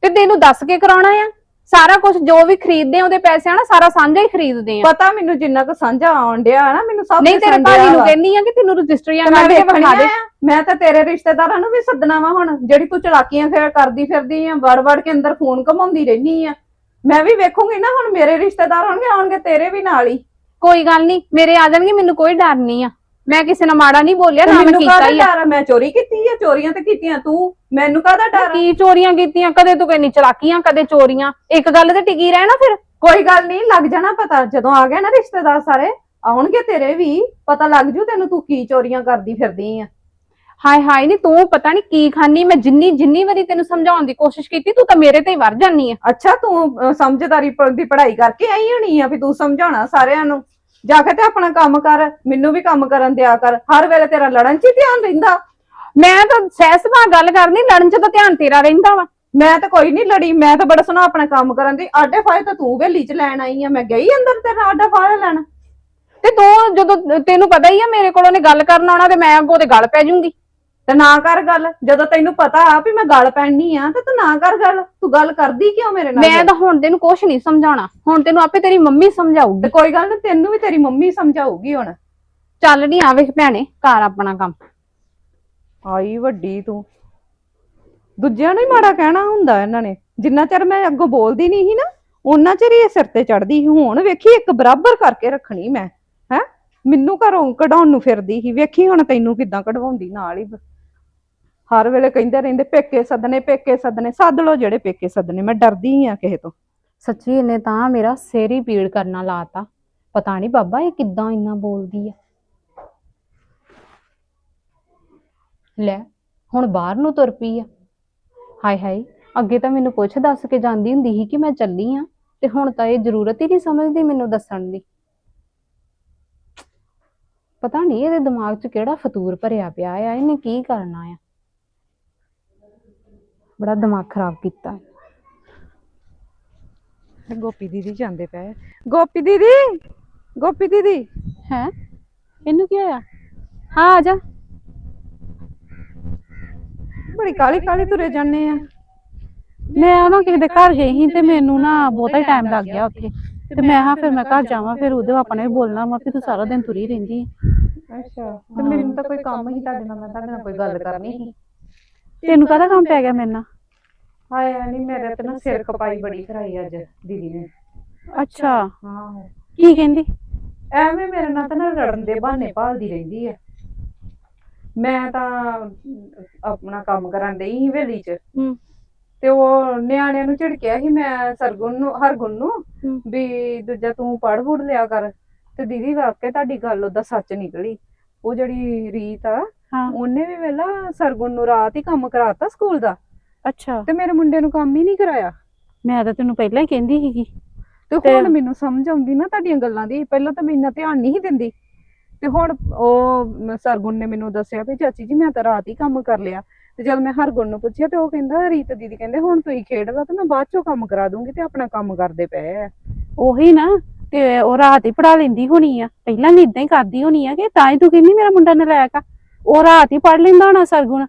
[SPEAKER 5] ਤੇ ਤੈਨੂੰ ਦੱਸ ਕੇ ਕਰਾਉਣਾ ਆ? ਸਾਰਾ ਕੁਝ ਜੋ ਵੀ ਖਰੀਦਦੇ ਆ ਉਹਦੇ ਪੈਸੇ ਆ ਨਾ ਸਾਰਾ ਸਾਂਝਾ ਹੀ ਖਰੀਦਦੇ ਆ।
[SPEAKER 4] ਪਤਾ ਮੈਨੂੰ ਜਿੰਨਾ ਕੁ ਸਾਂਝਾ ਆਉਣ ਡਿਆ ਨਾ ਮੈਨੂੰ ਸਭ
[SPEAKER 5] ਨਹੀਂ ਤੇਰੇ ਭਾਜੀ ਨੂੰ। ਕਹਿੰਦੀ ਆ ਕਿ ਤੈਨੂੰ ਰਜਿਸਟਰੀਆਂ ਕੱਢ ਕੇ ਵਿਖਾ ਦੇ
[SPEAKER 4] ਮੈਂ ਤਾਂ ਤੇਰੇ ਰਿਸ਼ਤੇਦਾਰਾਂ ਨੂੰ ਵੀ ਸੱਦਣਾ ਵਾ ਹੁਣ ਜਿਹੜੀ ਤੂੰ ਚਲਾਕੀਆਂ ਫੇਰ ਕਰਦੀ ਫਿਰਦੀ ਆ ਵੜ ਵੜ ਕੇ ਅੰਦਰ ਫੋਨ ਘਮਾਉਂਦੀ ਰਹਿਨੀ ਆ। ਮੈਂ ਵੀ ਵੇਖੂੰਗੀ ਨਾ ਹੁਣ ਮੇਰੇ ਰਿਸ਼ਤੇਦਾਰ ਹੋਣਗੇ ਆਉਣਗੇ ਤੇਰੇ ਵੀ ਨਾਲ ਹੀ।
[SPEAKER 5] ਕੋਈ ਗੱਲ ਨਹੀਂ ਮੇਰੇ ਆ ਜਾਣਗੇ ਮੈਨੂੰ ਕੋਈ ਡਰ ਨਹੀਂ ਆ। ਮੈਂ ਕਿਸੇ ਨਾਲ ਮਾੜਾ ਨਹੀਂ ਬੋਲਿਆ ਨਾ ਮੈਂ
[SPEAKER 4] ਮੈਨੂੰ
[SPEAKER 5] ਕੀਤਾ
[SPEAKER 4] ਕਾਹਦਾ
[SPEAKER 5] ਹੀ ਆ।
[SPEAKER 4] ਡਰ ਆ? ਮੈਂ ਚੋਰੀ ਕੀਤੀ ਆ? ਚੋਰੀਆਂ ਤੇ ਕੀਤੀਆਂ ਤੂੰ? ਮੈਨੂੰ ਕਾਹਦਾ ਡਰ ਆ?
[SPEAKER 5] ਕੀ ਚੋਰੀਆਂ ਕੀਤੀਆਂ? ਕਦੇ ਤੂੰ ਕਹਿੰਦੀ ਚਲਾਕੀਆਂ ਕਦੇ ਚੋਰੀਆਂ। ਇੱਕ ਗੱਲ ਤੇ ਟਿਕੀ ਰਹਿਣਾ ਫਿਰ?
[SPEAKER 4] ਕੋਈ ਗੱਲ ਨਹੀਂ ਲੱਗ ਜਾਣਾ ਪਤਾ। ਜਦੋਂ ਆ ਗਏ ਨਾ ਰਿਸ਼ਤੇਦਾਰ ਸਾਰੇ ਆਉਣਗੇ ਤੇਰੇ ਵੀ। ਪਤਾ ਲੱਗ ਜੂ ਤੈਨੂੰ ਤੂੰ ਕੀ ਚੋਰੀਆਂ ਕਰਦੀ ਫਿਰਦੀ ਆ।
[SPEAKER 5] ਹਾਏ ਹਾਏ ਨਹੀਂ ਤੂੰ ਪਤਾ ਨਹੀਂ ਕੀ ਖਾਨੀ। ਮੈਂ ਜਿੰਨੀ ਜਿੰਨੀ ਵਾਰੀ ਤੈਨੂੰ ਸਮਝਾਉਣ ਦੀ ਕੋਸ਼ਿਸ਼ ਕੀਤੀ ਤੂੰ ਤਾਂ ਮੇਰੇ ਤੇ ਹੀ ਵਰ ਜਾਨੀ ਆ।
[SPEAKER 4] ਅੱਛਾ ਤੂੰ ਸਮਝਦਾਰੀ ਪ- ਦੀ ਪੜ੍ਹਾਈ ਕਰਕੇ ਆਈ ਹੋਣੀ ਆ ਵੀ ਤੂੰ ਸਮਝਾਉਣਾ ਸਾਰਿਆਂ ਨੂੰ? ਜਾ ਕੇ ਤੇ ਆਪਣਾ ਕੰਮ ਕਰ, ਮੈਨੂੰ ਵੀ ਕੰਮ ਕਰਨ ਦਿਆ ਕਰ, ਹਰ ਵੇਲੇ ਤੇਰਾ ਲੜਨ 'ਚ ਹੀ ਧਿਆਨ ਰਹਿੰਦਾ।
[SPEAKER 5] ਮੈਂ ਤਾਂ ਸਹਿ ਸੁਭਾਅ ਗੱਲ ਕਰਨੀ, ਲੜਨ ਚ ਤਾਂ ਧਿਆਨ ਤੇਰਾ ਰਹਿੰਦਾ ਵਾ।
[SPEAKER 4] ਮੈਂ ਤਾਂ ਕੋਈ ਨਹੀਂ ਲੜੀ, ਮੈਂ ਤਾਂ ਬੜਾ ਸੋਹਣਾ ਆਪਣਾ ਕੰਮ ਕਰਨ ਦੀ ਆਡੇ ਫਾਇ ਤਾਂ ਤੂੰ ਵੇਲੀ 'ਚ ਲੈਣ ਆਈ ਆ, ਮੈਂ ਗਈ ਅੰਦਰ ਤੇਰਾ ਆਡਾ ਫਾਇ ਲੈਣ।
[SPEAKER 5] ਤੇ ਤੂੰ ਜਦੋਂ ਤੈਨੂੰ ਪਤਾ ਹੀ ਆ ਮੇਰੇ ਕੋਲ ਉਹਨੇ ਗੱਲ ਕਰਨ ਆਉਣਾ ਤੇ ਮੈਂ ਅੱਗੋਂ ਤੇ ਗੱਲ ਪੈ ਜਾਊਂਗੀ।
[SPEAKER 4] ਤੇ ਨਾ ਕਰ ਗੱਲ। ਜਦੋਂ ਤੈਨੂੰ ਪਤਾ ਆ ਵੀ ਮੈਂ ਗੱਲ ਪੈਣੀ ਆ ਤੇ ਤੂੰ ਨਾ ਕਰ ਗੱਲ। ਤੂੰ ਗੱਲ ਕਰਦੀ ਕਿਉਂ ਮੇਰੇ ਨਾਲ?
[SPEAKER 5] ਮੈਂ ਤਾਂ ਹੁਣ ਤੈਨੂੰ ਕੁਛ ਨਹੀਂ ਸਮਝਾਉਣਾ। ਹੁਣ ਤੈਨੂੰ ਆਪੇ ਤੇਰੀ ਮੰਮੀ ਸਮਝਾਊਗੀ।
[SPEAKER 4] ਤੇ ਕੋਈ ਗੱਲ ਨੀ ਤੈਨੂੰ ਵੀ ਤੇਰੀ ਮੰਮੀ ਸਮਝਾਊਗੀ ਹੁਣ।
[SPEAKER 5] ਚੱਲ ਨਹੀਂ ਆਵੇ ਭੈਣੇ ਘਰ ਆਪਣਾ ਕੰਮ।
[SPEAKER 4] ਆਈ ਵੱਡੀ ਤੂੰ। ਦੂਜਿਆਂ ਨੂੰ ਹੀ ਮਾੜਾ ਕਹਿਣਾ ਹੁੰਦਾ ਇਹਨਾਂ ਨੇ। ਜਿੰਨਾ ਚਿਰ ਮੈਂ ਅੱਗੋਂ ਬੋਲਦੀ ਨਹੀਂ ਸੀ ਨਾ ਉਹਨਾਂ ਚਿਰ ਹੀ ਇਹ ਸਿਰ ਤੇ ਚੜਦੀ ਸੀ। ਹੁਣ ਵੇਖੀ ਇੱਕ ਬਰਾਬਰ ਕਰਕੇ ਰੱਖਣੀ ਮੈਂ ਹੈ? ਮੈਨੂੰ ਘਰੋਂ ਕਢਾਉਣ ਨੂੰ ਫਿਰਦੀ ਸੀ। ਵੇਖੀ ਹੁਣ ਤੈਨੂੰ ਕਿਦਾਂ ਕਢਵਾਉਂਦੀ ਨਾਲ ਹੀ ਹਰ ਵੇਲੇ ਕਹਿੰਦੇ ਰਹਿੰਦੇ, ਪੇਕੇ ਸੱਦਣੇ ਪੇਕੇ ਸੱਦਣੇ, ਸੱਦ ਲੋ ਜਿਹੜੇ ਪੇਕੇ ਸੱਦਣੇ, ਮੈਂ ਡਰਦੀ ਆ ਕਿਸੇ ਤੋਂ।
[SPEAKER 1] ਸੱਚੀ ਇਹਨੇ ਤਾਂ ਮੇਰਾ ਸਿਰ ਹੀ ਪੀੜ ਕਰਨਾ ਲਾਤਾ। ਪਤਾ ਨਹੀਂ ਬਾਬਾ ਇਹ ਕਿੱਦਾਂ ਇੰਨਾ ਬੋਲਦੀ ਆ। ਲੈ, ਹੁਣ ਬਾਹਰ ਨੂੰ ਤੁਰ ਪਈ ਆ। ਹਾਏ ਹਾਏ, ਅੱਗੇ ਤਾਂ ਮੈਨੂੰ ਪੁੱਛ ਦੱਸ ਕੇ ਜਾਂਦੀ ਹੁੰਦੀ ਸੀ ਕਿ ਮੈਂ ਚੱਲੀ ਆ, ਤੇ ਹੁਣ ਤਾਂ ਇਹ ਜ਼ਰੂਰਤ ਹੀ ਨਹੀਂ ਸਮਝਦੀ ਮੈਨੂੰ ਦੱਸਣ ਦੀ। ਪਤਾ ਨਹੀਂ ਇਹਦੇ ਦਿਮਾਗ 'ਚ ਕਿਹੜਾ ਫਤੂਰ ਭਰਿਆ ਪਿਆ ਆ, ਇਹਨੇ ਕੀ ਕਰਨਾ ਆ। ਬੜਾ ਦਿਮਾਗ ਖਰਾਬ ਕੀਤਾ।
[SPEAKER 4] ਗੋਪੀ ਦੀਦੀ ਜਾਂਦੇ ਪਏ। ਗੋਪੀ ਦੀਦੀ ਗੋਪੀ ਦੀਦੀ।
[SPEAKER 1] ਹੈ? ਇਹਨੂੰ ਕੀ ਹੋਇਆ? ਹਾਂ ਆ ਜਾ।
[SPEAKER 4] ਬੜੀ ਕਾਲੀ ਕਾਲੀ ਤੁਰੇ ਜਾਂਦੇ ਆ।
[SPEAKER 6] ਮੈਂ ਨਾ ਕਿਸੇ ਦੇ ਘਰ ਗਈ ਸੀ ਤੇ ਮੈਨੂੰ ਨਾ ਬਹੁਤਾ ਹੀ ਟਾਈਮ ਲੱਗ ਗਿਆ ਉੱਥੇ। ਤੇ ਮੈਂ ਹਾਂ ਫਿਰ ਮੈਂ ਘਰ ਜਾਵਾਂ ਫਿਰ ਉਹਦੇ ਆਪਣੇ ਵੀ ਬੋਲਣਾ ਵਾ ਤੂੰ ਸਾਰਾ ਦਿਨ ਤੁਰੀ ਰਹਿੰਦੀ। ਹੈ
[SPEAKER 4] ਅੱਛਾ ਤੇ ਮੈਨੂੰ ਤਾਂ ਕੋਈ ਕੰਮ ਹੀ ਤੁਹਾਡੇ ਨਾਲ ਮੈਂ ਤੁਹਾਡੇ ਨਾਲ ਕੋਈ ਗੱਲ ਕਰਨੀ ਸੀ।
[SPEAKER 6] ਤੈਨੂੰ ਕਾਹਦਾ ਕੰਮ ਪੈ ਗਿਆ ਮੇਰੇ ਨਾਲ?
[SPEAKER 4] ਹਾਏ ਨਹੀਂ ਮੇਰੇ ਤੇ ਨਾ ਸਿਰ ਖਪਾਈ ਬੜੀ ਕਰਾਈ ਅੱਜ ਦੀਦੀ ਨੇ।
[SPEAKER 6] ਅੱਛਾ।
[SPEAKER 4] ਹਾਂ।
[SPEAKER 6] ਕੀ ਕਹਿੰਦੀ?
[SPEAKER 4] ਐਵੇਂ ਮੇਰੇ ਨਾਲ ਤਾਂ ਨਾ ਲੜਨ ਦੇ ਬਹਾਨੇ ਭਾਲਦੀ ਰਹਿੰਦੀ ਹੈ ਮੈਂ ਤਾਂ ਆਪਣਾ ਕੰਮ ਕਰਨ ਡਈ ਸੀ ਹਵੇਲੀ 'ਚ।
[SPEAKER 6] ਹੂੰ।
[SPEAKER 4] ਤੇ ਉਹ ਨਿਆਣਿਆਂ ਨੂੰ ਝਿੜਕਿਆ ਸੀ ਮੈਂ ਸਰਗੁਣ ਨੂੰ ਹਰਗੁਣ ਨੂੰ। ਵੀ ਦੂਜਾ ਤੂੰ ਪੜ੍ਹ ਵੁੜ ਲਿਆ ਕਰ। ਤੇ ਦੀਦੀ ਵਾਕਿਆ ਤੁਹਾਡੀ ਗੱਲ ਉਹਦਾ ਸੱਚ ਨਿਕਲੀ। ਉਹ ਜਿਹੜੀ ਰੀਤ ਆ
[SPEAKER 6] ਹਾਂ।
[SPEAKER 4] ਉਹਨੇ ਵੀ ਵੇਲਾ ਸਰਗੁਣ ਨੂੰ ਰਾਤ ਹੀ ਕੰਮ ਕਰਾਤਾ ਸਕੂਲ ਦਾ।
[SPEAKER 6] ਅੱਛਾ।
[SPEAKER 4] ਤੇ ਮੇਰੇ ਮੁੰਡੇ ਨੂੰ ਕੰਮ ਹੀ ਨਹੀਂ ਕਰਾਇਆ।
[SPEAKER 6] ਮੈਂ ਤਾਂ ਤੈਨੂੰ ਪਹਿਲਾਂ ਹੀ ਕਹਿੰਦੀ ਸੀਗੀ।
[SPEAKER 4] ਤੇ ਹੁਣ ਮੈਨੂੰ ਸਮਝ ਆਉਂਦੀ ਨਾ ਤੁਹਾਡੀਆਂ ਗੱਲਾਂ ਦੀ। ਪਹਿਲਾਂ ਤਾਂ ਮੈਂ ਇੰਨਾ ਧਿਆਨ ਨਹੀਂ ਦਿੰਦੀ। ਤੇ ਹੁਣ ਉਹ ਸਰਗੁਣ ਨੇ ਮੈਨੂੰ ਦੱਸਿਆ ਵੀ ਚਾਚੀ ਜੀ ਮੈਂ ਤਾਂ ਰਾਤ ਹੀ ਕੰਮ ਕਰ ਲਿਆ। ਤੇ ਜਦ ਮੈਂ ਹਰਗੁਣ ਨੂੰ ਪੁੱਛਿਆ ਤੇ ਉਹ ਕਹਿੰਦਾ ਰੀਤ ਦੀਦੀ ਕਹਿੰਦੇ ਹੁਣ ਤੁਸੀਂ ਖੇਡ ਲਾ ਤੇ ਮੈਂ ਬਾਅਦ ਚੋਂ ਕੰਮ ਕਰਾ ਦੂੰਗੀ ਤੇ ਆਪਣਾ ਕੰਮ ਕਰਦੇ ਪਏ ਆ।
[SPEAKER 6] ਉਹੀ ਨਾ ਤੇ ਉਹ ਰਾਤ ਹੀ ਪੜਾ ਲੈਂਦੀ ਹੋਣੀ ਆ। ਪਹਿਲਾਂ ਵੀ ਇਦਾਂ ਹੀ ਕਰਦੀ ਹੋਣੀ ਆ ਕਿ ਤਾਂ ਹੀ ਤੂੰ ਕਹਿੰਦੀ ਮੇਰਾ ਮੁੰਡਾ ਨਲਾਇਕ ਆ। ਉਹ ਰਾਤ ਹੀ ਪੜ ਲੈਂਦਾ ਹੋਣਾ ਸਰਗੁਣ।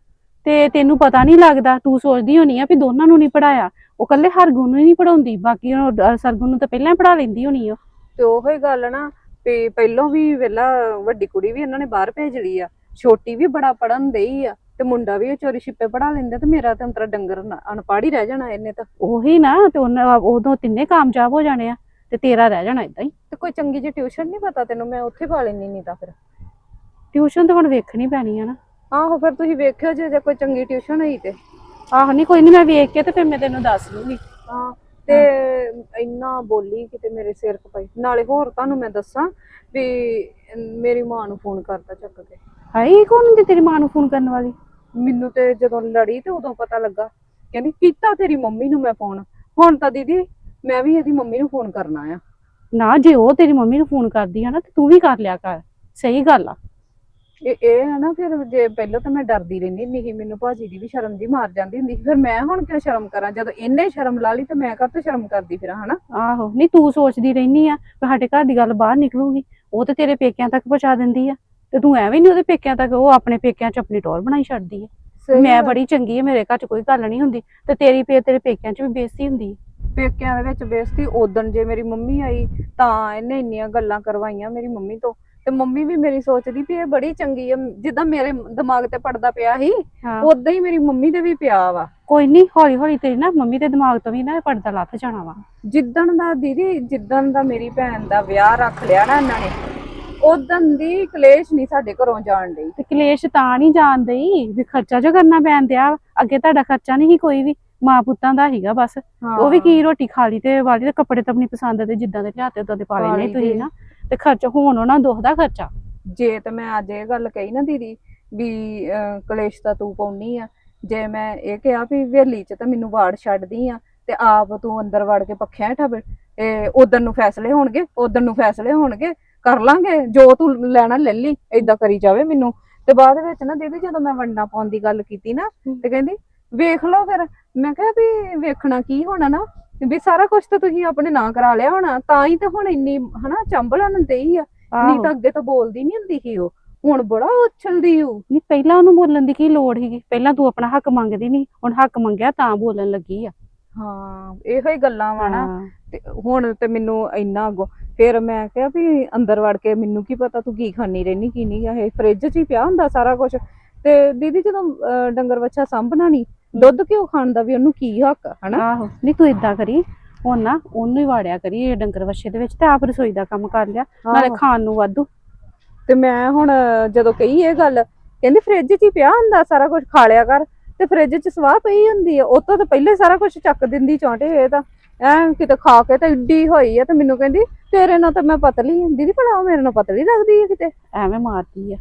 [SPEAKER 6] ਤੇ ਤੈਨੂੰ ਪਤਾ ਨਹੀਂ ਲੱਗਦਾ ਤੂੰ ਸੋਚਦੀ ਹੋਣੀ ਆ ਵੀ ਦੋਨਾਂ ਨੂੰ ਨਹੀਂ ਪੜਾਇਆ ਉਹ ਕੱਲੇ ਹਰਗੁਣ ਨੂੰ ਹੀ ਨਹੀਂ ਪੜਾਉਂਦੀ ਬਾਕੀ ਉਹ ਸਰਗੁਣ ਨੂੰ ਤਾਂ ਪਹਿਲਾਂ ਹੀ ਪੜਾ ਲੈਂਦੀ ਹੋਣੀ ਆ।
[SPEAKER 4] ਤੇ ਉਹੋ ਹੀ ਗੱਲ ਨਾ ਵੀ ਪਹਿਲੋਂ ਵੀ ਵੇਲਾ ਵੱਡੀ ਕੁੜੀ ਵੀ ਇਹਨਾਂ ਨੇ ਬਾਹਰ ਭੇਜ ਲਈ ਆ। ਛੋਟੀ ਵੀ ਬੜਾ ਪੜਨ ਦੇਈ ਆ ਤੇ ਮੁੰਡਾ ਵੀ ਉਹ ਚੋਰੀ ਛਿੱਪੇ ਪੜਾ ਲੈਂਦਾ ਤੇ ਮੇਰਾ ਤਾਂ ਅੰਤਰਾ ਡੰਗਰ ਅਨਪੜ੍ਹ ਹੀ ਰਹਿ ਜਾਣਾ ਇਹਨੇ ਤਾਂ।
[SPEAKER 6] ਉਹੀ ਨਾ ਤੇ ਉਹਨਾਂ ਉਦੋਂ ਤਿੰਨੇ ਕਾਮਯਾਬ ਹੋ ਜਾਣੇ ਆ ਤੇ ਤੇਰਾ ਰਹਿ ਜਾਣਾ ਇਦਾਂ ਹੀ।
[SPEAKER 4] ਤੇ ਕੋਈ ਚੰਗੀ ਜਿਹੀ ਟਿਊਸ਼ਨ ਨਹੀਂ ਪਤਾ ਤੈਨੂੰ ਮੈਂ ਉੱਥੇ ਪਾ ਲੈਣੀ ਨਹੀਂ ਤਾਂ ਫਿਰ।
[SPEAKER 6] ਟਿਊਸ਼ਨ ਤਾਂ ਹੁਣ ਵੇਖਣੀ ਪੈਣੀ ਆ ਨਾ।
[SPEAKER 4] ਆਹੋ ਫਿਰ ਤੁਸੀਂ ਵੇਖਿਓ ਜੇ ਜੇ ਕੋਈ ਚੰਗੀ ਟਿਊਸ਼ਨ ਹੋਈ ਤੇ।
[SPEAKER 6] ਆਹ ਨਹੀਂ ਕੋਈ ਨਹੀਂ ਮੈਂ ਵੇਖ ਕੇ ਤੇ ਫਿਰ ਮੈਂ ਤੈਨੂੰ ਦੱਸ ਦੂੰਗੀ।
[SPEAKER 4] ਹਾਂ ਤੇ ਇੰਨਾ ਬੋਲੀ ਕਿਤੇ ਮੇਰੇ ਸਿਰ ਖਪਾਈ ਨਾਲੇ ਹੋਰ ਤੁਹਾਨੂੰ ਮੈਂ ਦੱਸਾਂ ਵੀ ਮੇਰੀ ਮਾਂ ਨੂੰ ਫੋਨ ਕਰਤਾ ਚੱਕ ਕੇ।
[SPEAKER 6] ਹਾਈ ਕੌਣ ਹੁੰਦੀ ਤੇਰੀ ਮਾਂ ਨੂੰ ਫੋਨ ਕਰਨ ਵਾਲੀ?
[SPEAKER 4] ਮੈਨੂੰ ਤੇ ਜਦੋਂ ਲੜੀ ਤੇ ਉਦੋਂ ਪਤਾ ਲੱਗਾ। ਕਹਿੰਦੀ ਕੀਤਾ ਤੇਰੀ ਮੰਮੀ ਨੂੰ ਮੈਂ ਫੋਨ। ਹੁਣ ਤਾਂ ਦੀਦੀ ਮੈਂ ਵੀ ਇਹਦੀ ਮੰਮੀ ਨੂੰ ਫੋਨ ਕਰਨਾ ਆ।
[SPEAKER 6] ਨਾ ਜੇ ਉਹ ਤੇਰੀ ਮੰਮੀ ਨੂੰ ਫੋਨ ਕਰਦੀ ਆ ਨਾ ਤੇ ਤੂੰ ਵੀ ਕਰ ਲਿਆ ਕਰ। ਸਹੀ ਗੱਲ ਆ।
[SPEAKER 4] ਇਹ ਇਹ ਹੈ ਨਾ ਫਿਰ ਜੇ ਪਹਿਲਾਂ ਤਾਂ ਮੈਂ ਡਰਦੀ ਰਹਿੰਦੀ ਹੁੰਦੀ ਸੀ ਮੈਨੂੰ ਭਾਜੀ ਦੀ ਵੀ ਸ਼ਰਮ ਜੀ ਮਾਰ ਜਾਂਦੀ ਹੁੰਦੀ ਸੀ। ਫਿਰ ਮੈਂ ਹੁਣ ਕਿਉਂ ਸ਼ਰਮ ਕਰਾਂ? ਜਦੋਂ ਇਹਨੇ ਸ਼ਰਮ ਲਾ ਲਈ ਤੇ ਮੈਂ ਕਾਹਤੋਂ ਸ਼ਰਮ ਕਰਦੀ ਫਿਰਾਂ ਹਨਾ?
[SPEAKER 6] ਆਹੋ ਨਹੀਂ ਤੂੰ ਸੋਚਦੀ ਰਹਿਨੀ ਆ ਵੀ ਸਾਡੇ ਘਰ ਦੀ ਗੱਲ ਬਾਹਰ ਨਿਕਲੂਗੀ ਉਹ ਤੇ ਤੇਰੇ ਪੇਕਿਆਂ ਤੱਕ ਪਹੁੰਚਾ ਦਿੰਦੀ ਆ। ਤੇ ਤੂੰ ਐਵੇਂ ਨਹੀਂ ਉਹਦੇ ਪੇਕਿਆਂ ਤੱਕ ਉਹ ਆਪਣੇ ਪੇਕਿਆਂ 'ਚ ਆਪਣੀ ਟੌਰ ਬਣਾਈ ਛੱਡਦੀ ਆ।
[SPEAKER 4] ਸਹੀ
[SPEAKER 6] ਮੈਂ
[SPEAKER 4] ਗੱਲ।
[SPEAKER 6] ਬੜੀ ਚੰਗੀ ਆ ਮੇਰੇ ਘਰ 'ਚ ਕੋਈ ਗੱਲ ਨਹੀਂ ਹੁੰਦੀ। ਤੇ ਤੇਰੀ ਪੇ ਤੇਰੇ ਪੇਕਿਆਂ 'ਚ ਵੀ ਬੇਇੱਜ਼ਤੀ ਹੁੰਦੀ ਆ।
[SPEAKER 4] ਪੇਕਿਆਂ ਦੇ ਵਿੱਚ ਬੇਇੱਜ਼ਤੀ ਉਦਣ ਜੇ ਮੇਰੀ ਮੰਮੀ ਆਈ ਤਾਂ ਇਹਨੇ ਇੰਨੀਆਂ ਗੱਲਾਂ ਕਰਵਾਈਆਂ ਮੇਰੀ ਮੰਮੀ ਤੋਂ। ਤੇ ਮੰਮੀ ਵੀ ਮੇਰੀ ਸੋਚਦੀ ਵੀ ਇਹ ਬੜੀ ਚੰਗੀ ਆ ਜਿੱਦਾਂ ਮੇਰੇ ਦਿਮਾਗ ਤੇ ਪੜਦਾ ਪਿਆ ਸੀ
[SPEAKER 6] ਹਾਂ।
[SPEAKER 4] ਉਦਾਂ ਹੀ ਮੇਰੀ ਮੰਮੀ ਤੇ ਵੀ ਪਿਆ ਵਾ।
[SPEAKER 6] ਕੋਈ ਨਹੀਂ ਹੌਲੀ ਹੌਲੀ ਤੇਰੀ ਨਾ ਮੰਮੀ ਦੇ ਦਿਮਾਗ ਤੋਂ ਵੀ ਨਾ ਇਹ ਪਰਦਾ ਲੱਥ ਜਾਣਾ ਵਾ।
[SPEAKER 4] ਜਿੱਦਣ ਦਾ ਦੀਦੀ ਜਿੱਦਣ ਦਾ ਮੇਰੀ ਭੈਣ ਦਾ ਵਿਆਹ ਰੱਖ ਲਿਆ ਨਾ ਇਹਨਾਂ ਨੇ ਉਦੋਂ ਦੀ ਕਲੇਸ਼ ਨਹੀਂ ਸਾਡੇ ਘਰੋਂ ਜਾਣ ਡਈ।
[SPEAKER 6] ਤੇ ਕਲੇਸ਼ ਤਾਂ ਨਹੀਂ ਜਾਣਦਈ ਵੀ ਖਰਚਾ ਜੋ ਕਰਨਾ ਪੈਣ ਦਿਆ ਅੱਗੇ ਤੁਹਾਡਾ ਖਰਚਾ ਨਹੀਂ ਸੀ ਕੋਈ ਵੀ ਮਾਂ ਪੁੱਤਾਂ ਦਾ ਹੀਗਾ ਬਸ। ਉਹ ਵੀ ਕੀ ਰੋਟੀ ਖਾ ਲਈ ਤੇ ਵਾਲੀ ਦੇ ਕੱਪੜੇ ਤਾਂ ਆਪਣੀ ਪਸੰਦ ਦੇ ਜਿੱਦਾਂ ਦੇ ਲਿਆਤੇ ਉਦਾਂ ਦੇ ਪਾ ਲੈਣੇ
[SPEAKER 4] ਲਈ
[SPEAKER 6] ਤੁਸੀਂ
[SPEAKER 4] ਦੇ।
[SPEAKER 6] ਨਾ। ਤੇ ਖਰਚ ਹੋਣ ਉਹਨਾਂ ਦੁੱਖ ਦਾ ਖਰਚਾ।
[SPEAKER 4] ਜੇ ਤੇ ਮੈਂ ਅੱਜ ਇਹ ਗੱਲ ਕਹੀ ਨਾ ਦੀਦੀ ਵੀ ਕਲੇਸ਼ ਤਾਂ ਤੂੰ ਪਾਉਣੀ ਆ। ਜੇ ਮੈਂ ਇਹ ਕਿਹਾ ਵੀ ਵੇਲੀ ਚ ਤਾਂ ਮੈਨੂੰ ਵਾੜ ਛੱਡਦੀ ਆ ਤੇ ਆਪ ਤੂੰ ਅੰਦਰ ਵੜ ਕੇ ਪੱਖਿਆਂ ਹੇਠਾਂ ਬੈ ਇਹ ਉਦੋਂ ਨੂੰ ਫੈਸਲੇ ਹੋਣਗੇ ਉਦੋਂ ਨੂੰ ਫੈਸਲੇ ਹੋਣਗੇ ਕਰ ਲਾਂਗੇ ਜੋ ਤੂੰ ਲੈਣਾ ਲੈ ਲਈ ਏਦਾਂ ਕਰੀ ਜਾਵੇ ਮੈਨੂੰ। ਤੇ ਬਾਅਦ ਵਿੱਚ ਨਾ ਦੀਦੀ ਜਦੋਂ ਮੈਂ ਵੰਡਾ ਪਾਉਣ ਦੀ ਗੱਲ ਕੀਤੀ ਨਾ ਤੇ ਕਹਿੰਦੀ ਵੇਖ ਲਓ ਫਿਰ। ਮੈਂ ਕਿਹਾ ਵੀ ਵੇਖਣਾ ਕੀ ਹੋਣਾ ਨਾ। ਵੀ ਸਾਰਾ ਕੁਝ ਤਾਂ ਤੁਸੀਂ ਆਪਣੇ ਨਾਂ ਕਰਾ ਲਿਆ ਹੋਣਾ ਤਾਂ ਹੀ ਤਾਂ ਹੁਣ ਇੰਨੀ ਹਨਾ ਚੰਬਲਣ ਦੇਈ ਆ। ਨਹੀਂ ਤਾਂ ਅੱਗੇ ਤਾਂ ਬੋਲਦੀ ਨਹੀਂ ਹੁੰਦੀ ਸੀ ਉਹ। ਹੁਣ ਬੜਾ ਉਛਲਦੀ ਉਹ।
[SPEAKER 6] ਨਹੀਂ ਪਹਿਲਾਂ ਉਹਨੂੰ ਬੋਲਣ ਦੀ ਕੀ ਲੋੜ ਸੀਗੀ? ਪਹਿਲਾਂ ਤੂੰ ਆਪਣਾ ਹੱਕ ਮੰਗਦੀ ਨਹੀਂ ਹੁਣ ਹੱਕ ਮੰਗਿਆ ਤਾਂ ਬੋਲਣ ਲੱਗੀ ਆ।
[SPEAKER 4] ਹਾਂ ਇਹੋ ਹੀ ਗੱਲਾਂ ਵਾ ਨਾ। ਤੇ ਹੁਣ ਤੇ ਮੈਨੂੰ ਇੰਨਾ ਅੱਗੋਂ ਫਿਰ ਮੈਂ ਕਿਹਾ ਵੀ ਅੰਦਰ ਵੜ ਕੇ ਮੈਨੂੰ ਕੀ ਪਤਾ ਤੂੰ ਕੀ ਖਾਣੀ ਰਹਿਨੀ ਕੀ ਨਹੀਂ। ਇਹ ਫ੍ਰਿਜ 'ਚ ਹੀ ਪਿਆ ਹੁੰਦਾ ਸਾਰਾ ਕੁਝ ਤੇ ਦੀਦੀ ਜਦੋਂ ਡੰਗਰ ਵੱਛਾ ਸਾਂਭਣਾ ਨਹੀਂ ਦੁੱਧ ਕਿਉਂ ਖਾਣ ਦਾ ਵੀ ਉਹਨੂੰ ਕੀ ਹੱਕ ਹਨਾ?
[SPEAKER 6] ਆਹੋ। ਨਹੀਂ ਤੂੰ ਇਦਾਂ ਕਰੀ ਹੁਣ ਨਾ ਉਹਨੂੰ ਹੀ ਵਾੜਿਆ ਕਰੀ ਇਹ ਡੰਗਰ ਵੱਛੇ ਦੇ ਵਿੱਚ ਤੇ ਆਪ ਰਸੋਈ ਦਾ ਕੰਮ ਕਰ ਲਿਆ ਨਾਲੇ। ਖਾਣ ਨੂੰ ਵਾਧੂ।
[SPEAKER 4] ਤੇ ਮੈਂ ਹੁਣ ਜਦੋਂ ਕਹੀ ਇਹ ਗੱਲ ਕਹਿੰਦੀ ਫ੍ਰਿਜ 'ਚ ਹੀ ਪਿਆ ਹੁੰਦਾ ਸਾਰਾ ਕੁਝ ਖਾ ਲਿਆ ਕਰ ਤੇ ਫ੍ਰਿਜ 'ਚ ਸਵਾਹ ਪਈ ਹੁੰਦੀ ਆ ਉਹ ਤੋਂ ਤਾਂ ਪਹਿਲੇ ਸਾਰਾ ਕੁਝ ਚੱਕ ਦਿੰਦੀ ਚੌਂਟੇ ਇਹ ਤਾਂ। ਐ ਕਿਤੇ ਖਾ ਕੇ ਤਾਂ ਇੱਡੀ ਹੋਈ ਆ ਤੇ ਮੈਨੂੰ ਕਹਿੰਦੀ ਤੇਰੇ ਨਾਲ ਤਾਂ ਮੈਂ ਪਤਲੀ ਆਂ ਦੀਦੀ ਭਲਾ ਉਹ ਮੇਰੇ ਨਾਲ ਪਤਲੀ ਲੱਗਦੀ ਆ ਕਿਤੇ।
[SPEAKER 6] ਐਵੇਂ ਮਾਰਦੀ ਆ।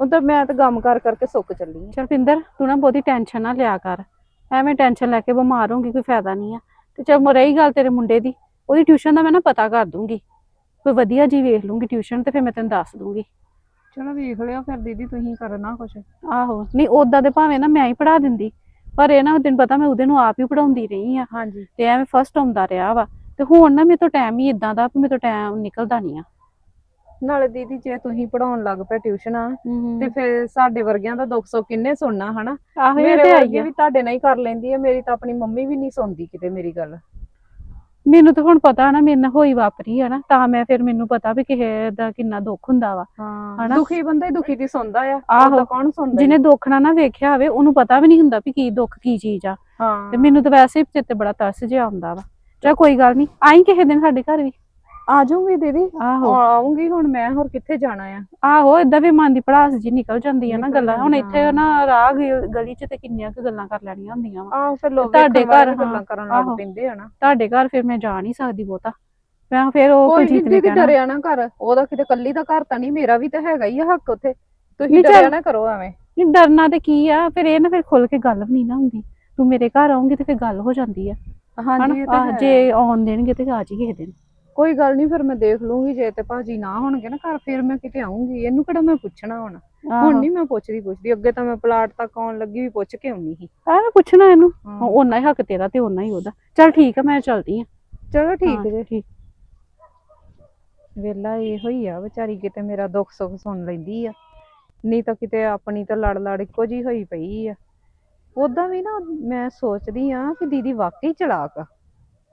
[SPEAKER 4] ਉਹ ਤਾਂ ਮੈਂ ਤਾਂ ਗਮ ਕਰ ਕਰਕੇ ਸੁੱਕ ਚੱਲੀ ਆਂ।
[SPEAKER 6] ਚਲ ਪਿੰਦਰ ਤੂੰ ਨਾ ਬਹੁਤੀ ਟੈਨਸ਼ਨ ਨਾ ਲਿਆ ਕਰ। ਐਵੇਂ ਟੈਨਸ਼ਨ ਲੈ ਕੇ ਬਿਮਾਰ ਹੋਊਗੀ ਕੋਈ ਫਾਇਦਾ ਨਹੀਂ ਆ। ਤੇ ਚਲ ਰਹੀ ਗੱਲ ਤੇਰੇ ਮੁੰਡੇ ਦੀ ਉਹਦੀ ਟਿਊਸ਼ਨ ਦਾ ਮੈਂ ਨਾ ਪਤਾ ਕਰ ਦੂੰਗੀ। ਕੋਈ ਵਧੀਆ ਜੀ ਵੇਖ ਲੂੰਗੀ ਟਿਊਸ਼ਨ ਤੇ ਫਿਰ ਮੈਂ ਤੈਨੂੰ ਦੱਸ ਦੂੰਗੀ।
[SPEAKER 4] ਚਲੋ ਵੇਖ ਲਿਓ ਫਿਰ ਦੀਦੀ ਤੁਸੀਂ ਕਰਨਾ ਕੁਝ
[SPEAKER 6] ਆਹੋ ਨਹੀਂ ਉਦਾਂ ਦੇ ਭਾਵੇਂ ਨਾ ਮੈਂ ਹੀ ਪੜਾ ਦਿੰਦੀ ਪਰ ਇਹ ਨਾ ਤੈਨੂੰ ਪਤਾ ਮੈਂ ਉਹਦੇ ਨੂੰ ਆਪ ਹੀ ਪੜਾਉਂਦੀ ਰਹੀ ਆ।
[SPEAKER 4] ਹਾਂਜੀ।
[SPEAKER 6] ਤੇ ਐਵੇਂ ਫਸਟ ਆਉਂਦਾ ਰਿਹਾ ਵਾ। ਤੇ ਹੁਣ ਨਾ ਮੇਰੇ ਤੋਂ ਟਾਈਮ ਹੀ ਇਦਾਂ ਦਾ ਵੀ ਮੇਰੇ ਤੋਂ ਟਾਈਮ ਨਿਕਲਦਾ ਨਹੀਂ ਆ।
[SPEAKER 4] ਨਾਲੇ ਦੀਦੀ ਜੇ ਤੁਸੀਂ ਪੜਾਉਣ ਲੱਗ ਪਏ ਟਿਊਸ਼ਨਾਂ ਤੇ ਫਿਰ ਸਾਡੇ ਵਰਗਿਆਂ ਦਾ ਦੁੱਖ ਸੁੱਖ ਕਿੰਨੇ ਸੁਣਨਾ ਹਨਾ?
[SPEAKER 6] ਆਹੋ ਇਹ ਤੇ ਆਈ
[SPEAKER 4] ਵੀ ਤੁਹਾਡੇ ਨਾਲ ਹੀ ਕਰ ਲੈਂਦੀ ਹੈ ਮੇਰੀ ਤਾਂ ਆਪਣੀ ਮੰਮੀ ਵੀ ਨਹੀਂ ਸੁਣਦੀ ਕਿਤੇ ਮੇਰੀ ਗੱਲ।
[SPEAKER 6] ਮੈਨੂੰ ਤਾਂ ਹੁਣ ਪਤਾ ਨਾ ਮੇਰੇ ਨਾਲ ਹੋਈ ਵਾਪਰੀ ਨਾ ਤਾਂ ਮੈਂ ਫਿਰ ਮੈਨੂੰ ਪਤਾ ਵੀ ਕਿਸੇ ਦਾ ਕਿੰਨਾ ਦੁੱਖ ਹੁੰਦਾ ਵਾ।
[SPEAKER 4] ਹਾਂ? ਦੁਖੀ ਬੰਦਾ ਹੀ ਦੁਖੀ ਦੀ ਸੁਣਦਾ ਆ
[SPEAKER 6] ਆਹੋ।
[SPEAKER 4] ਕੌਣ ਸੁਣਦਾ
[SPEAKER 6] ਜਿਹਨੇ ਦੁੱਖ ਨਾ ਨਾ ਵੇਖਿਆ ਹੋਵੇ ਉਹਨੂੰ ਪਤਾ ਵੀ ਨਹੀਂ ਹੁੰਦਾ ਵੀ ਕੀ ਦੁੱਖ ਕੀ ਚੀਜ਼ ਆ।
[SPEAKER 4] ਹਾਂ।
[SPEAKER 6] ਤੇ ਮੈਨੂੰ ਤਾਂ ਵੈਸੇ ਹੀ ਚਿੱਤੇ ਬੜਾ ਤਰਸ ਜਿਹਾ ਆਉਂਦਾ ਵਾ। ਚਾ ਕੋਈ ਗੱਲ ਨਹੀਂ ਆਈ ਕਿਸੇ ਦਿਨ ਸਾਡੇ ਘਰ ਵੀ।
[SPEAKER 4] ਆ ਜਾਊਂਗੀ ਦੀਦੀ।
[SPEAKER 6] ਆਹੋ।
[SPEAKER 4] ਆਉਂਗੀ ਹੁਣ ਮੈਂ ਹੋਰ ਕਿੱਥੇ ਜਾਣਾ ਆ?
[SPEAKER 6] ਆਹੋ ਏਦਾਂ ਵੀ ਮਨ ਦੀ ਭੜਾਸ ਜੀ ਨਿਕਲ ਜਾਂਦੀ ਆ ਨਾ ਗੱਲਾਂ। ਹੁਣ ਇੱਥੇ। ਨਾ ਰਾਹ ਗ- ਗਲੀ 'ਚ ਤੇ ਕਿੰਨੀਆਂ ਕੁ ਗੱਲਾਂ ਕਰ ਲੈਣੀਆਂ ਹੁੰਦੀਆਂ ਵਾ।
[SPEAKER 4] ਆਹ ਫਿਰ ਲੋਕ
[SPEAKER 6] ਤੁਹਾਡੇ
[SPEAKER 4] ਵੇਖਣ ਵਾਲੇ
[SPEAKER 6] ਘਰ,
[SPEAKER 4] ਗੱਲਾਂ
[SPEAKER 6] ਹਾਂ,
[SPEAKER 4] ਕਰਨ ਲੱਗ
[SPEAKER 6] ਆਹੋ।
[SPEAKER 4] ਪੈਂਦੇ ਆ ਨਾ।
[SPEAKER 6] ਤੁਹਾਡੇ ਘਰ ਫਿਰ ਮੈਂ ਜਾ ਨਹੀਂ ਸਕਦੀ ਬਹੁਤਾ। ਮੈਂ ਫਿਰ ਉਹ
[SPEAKER 4] ਕੋਈ
[SPEAKER 6] ਕੁਲਜੀਤ ਨੇ
[SPEAKER 4] ਦੀਦੀ
[SPEAKER 6] ਕਹਿਣਾ।
[SPEAKER 4] ਡਰਿਆ ਨਾ ਕਰ। ਉਹਦਾ ਕਿਤੇ ਕੱਲੀ ਦਾ ਘਰ ਤਾਂ ਨਹੀਂ ਮੇਰਾ ਵੀ ਤਾਂ ਹੈਗਾ ਹੀ ਆ ਹੱਕ ਉੱਥੇ। ਤੁਸੀਂ
[SPEAKER 6] ਨਹੀਂ ਚੱਲ।
[SPEAKER 4] ਡਰਿਆ ਨਾ ਕਰੋ ਐਵੇਂ।
[SPEAKER 6] ਨਹੀਂ ਡਰਨਾ ਤੇ ਕੀ ਆ? ਫਿਰ ਇਹ ਨਾ ਫਿਰ ਖੁੱਲ ਕੇ ਗੱਲ ਵੀ ਨਹੀਂ ਨਾ ਹੁੰਦੀ। ਤੂੰ ਮੇਰੇ ਘਰ ਆਉਂਗੀ ਤੇ ਫਿਰ ਗੱਲ ਹੋ ਜਾਂਦੀ ਆ। ਹਨਾ? ਆਹ,
[SPEAKER 4] ਹੈ।
[SPEAKER 6] ਜੇ ਆਉਣ ਦੇਣਗੇ ਤੇ ਆ ਜੀ ਕਿਸੇ ਦਿਨ।
[SPEAKER 4] ਕੋਈ ਗੱਲ ਨਹੀਂ ਫਿਰ ਮੈਂ ਦੇਖ ਲੂੰਗੀ ਜੇ ਤੇ ਭਾਜੀ ਨਾ ਹੋਣਗੇ ਨਾ ਘਰ ਫਿਰ ਮੈਂ ਕਿਤੇ ਆਉਂਗੀ ਇਹਨੂੰ ਕਿਹੜਾ ਮੈਂ ਪੁੱਛਣਾ ਹੁਣ। ਹੁਣ ਨਹੀਂ ਮੈਂ ਪੁੱਛਦੀ ਪੁੱਛਦੀ ਅੱਗੇ ਤਾਂ ਮੈਂ ਪਲਾਟ ਤੱਕ ਆਉਣ ਲੱਗੀ ਵੀ ਪੁੱਛ ਕੇ ਆਉਣੀ ਸੀ।
[SPEAKER 6] ਐਵੇਂ ਪੁੱਛਣਾ ਇਹਨੂੰ। ਉਹਨਾਂ ਹੀ ਹੱਕ ਤੇਰਾ ਤੇ ਉਹਨਾਂ ਹੀ ਉਹਦਾ। ਚੱਲ ਠੀਕ ਆ ਮੈਂ ਚੱਲਦੀ ਆ।
[SPEAKER 4] ਚਲੋ ਠੀਕ ਜੇ।
[SPEAKER 6] ਠੀਕ।
[SPEAKER 4] ਵੇਲਾ ਇਹੋ ਹੀ ਆ ਵਿਚਾਰੀ ਕਿਤੇ ਮੇਰਾ ਦੁੱਖ ਸੁੱਖ ਸੁਣ ਲੈਂਦੀ ਆ। ਨਹੀਂ ਤਾਂ ਕਿਤੇ ਆਪਣੀ ਤਾਂ ਲੜ ਲੜ ਇੱਕੋ ਜੀ ਹੋਈ ਪਈ ਆ। ਉਦਾਂ ਵੀ ਨਾ ਮੈਂ ਸੋਚਦੀ ਆ ਕਿ ਦੀਦੀ ਵਾਕਈ ਚਲਾਕ ਆ।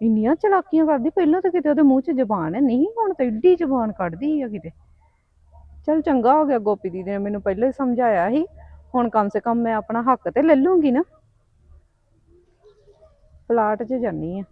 [SPEAKER 4] ਇੰਨੀਆਂ ਚਲਾਕੀਆਂ ਕਰਦੀ, ਪਹਿਲਾਂ ਤਾਂ ਕਿਤੇ ਉਹਦੇ ਮੂੰਹ 'ਚ ਜ਼ਬਾਨ ਹੈ, ਨਹੀਂ, ਹੁਣ ਤਾਂ ਏਡੀ ਜ਼ਬਾਨ ਕੱਢਦੀ ਆ ਕਿਤੇ। ਚਲ ਚੰਗਾ ਹੋ ਗਿਆ ਗੋਪੀ ਦੀਦੀ ਨੇ ਮੈਨੂੰ ਪਹਿਲਾਂ ਹੀ ਸਮਝਾਇਆ ਸੀ, ਹੁਣ ਕਮ ਸੇ ਕਮ ਮੈਂ ਆਪਣਾ ਹੱਕ ਤੇ ਲੈ ਲੂੰਗੀ ਨਾ। ਪਲਾਟ 'ਚ ਜਾਨੀ ਆ।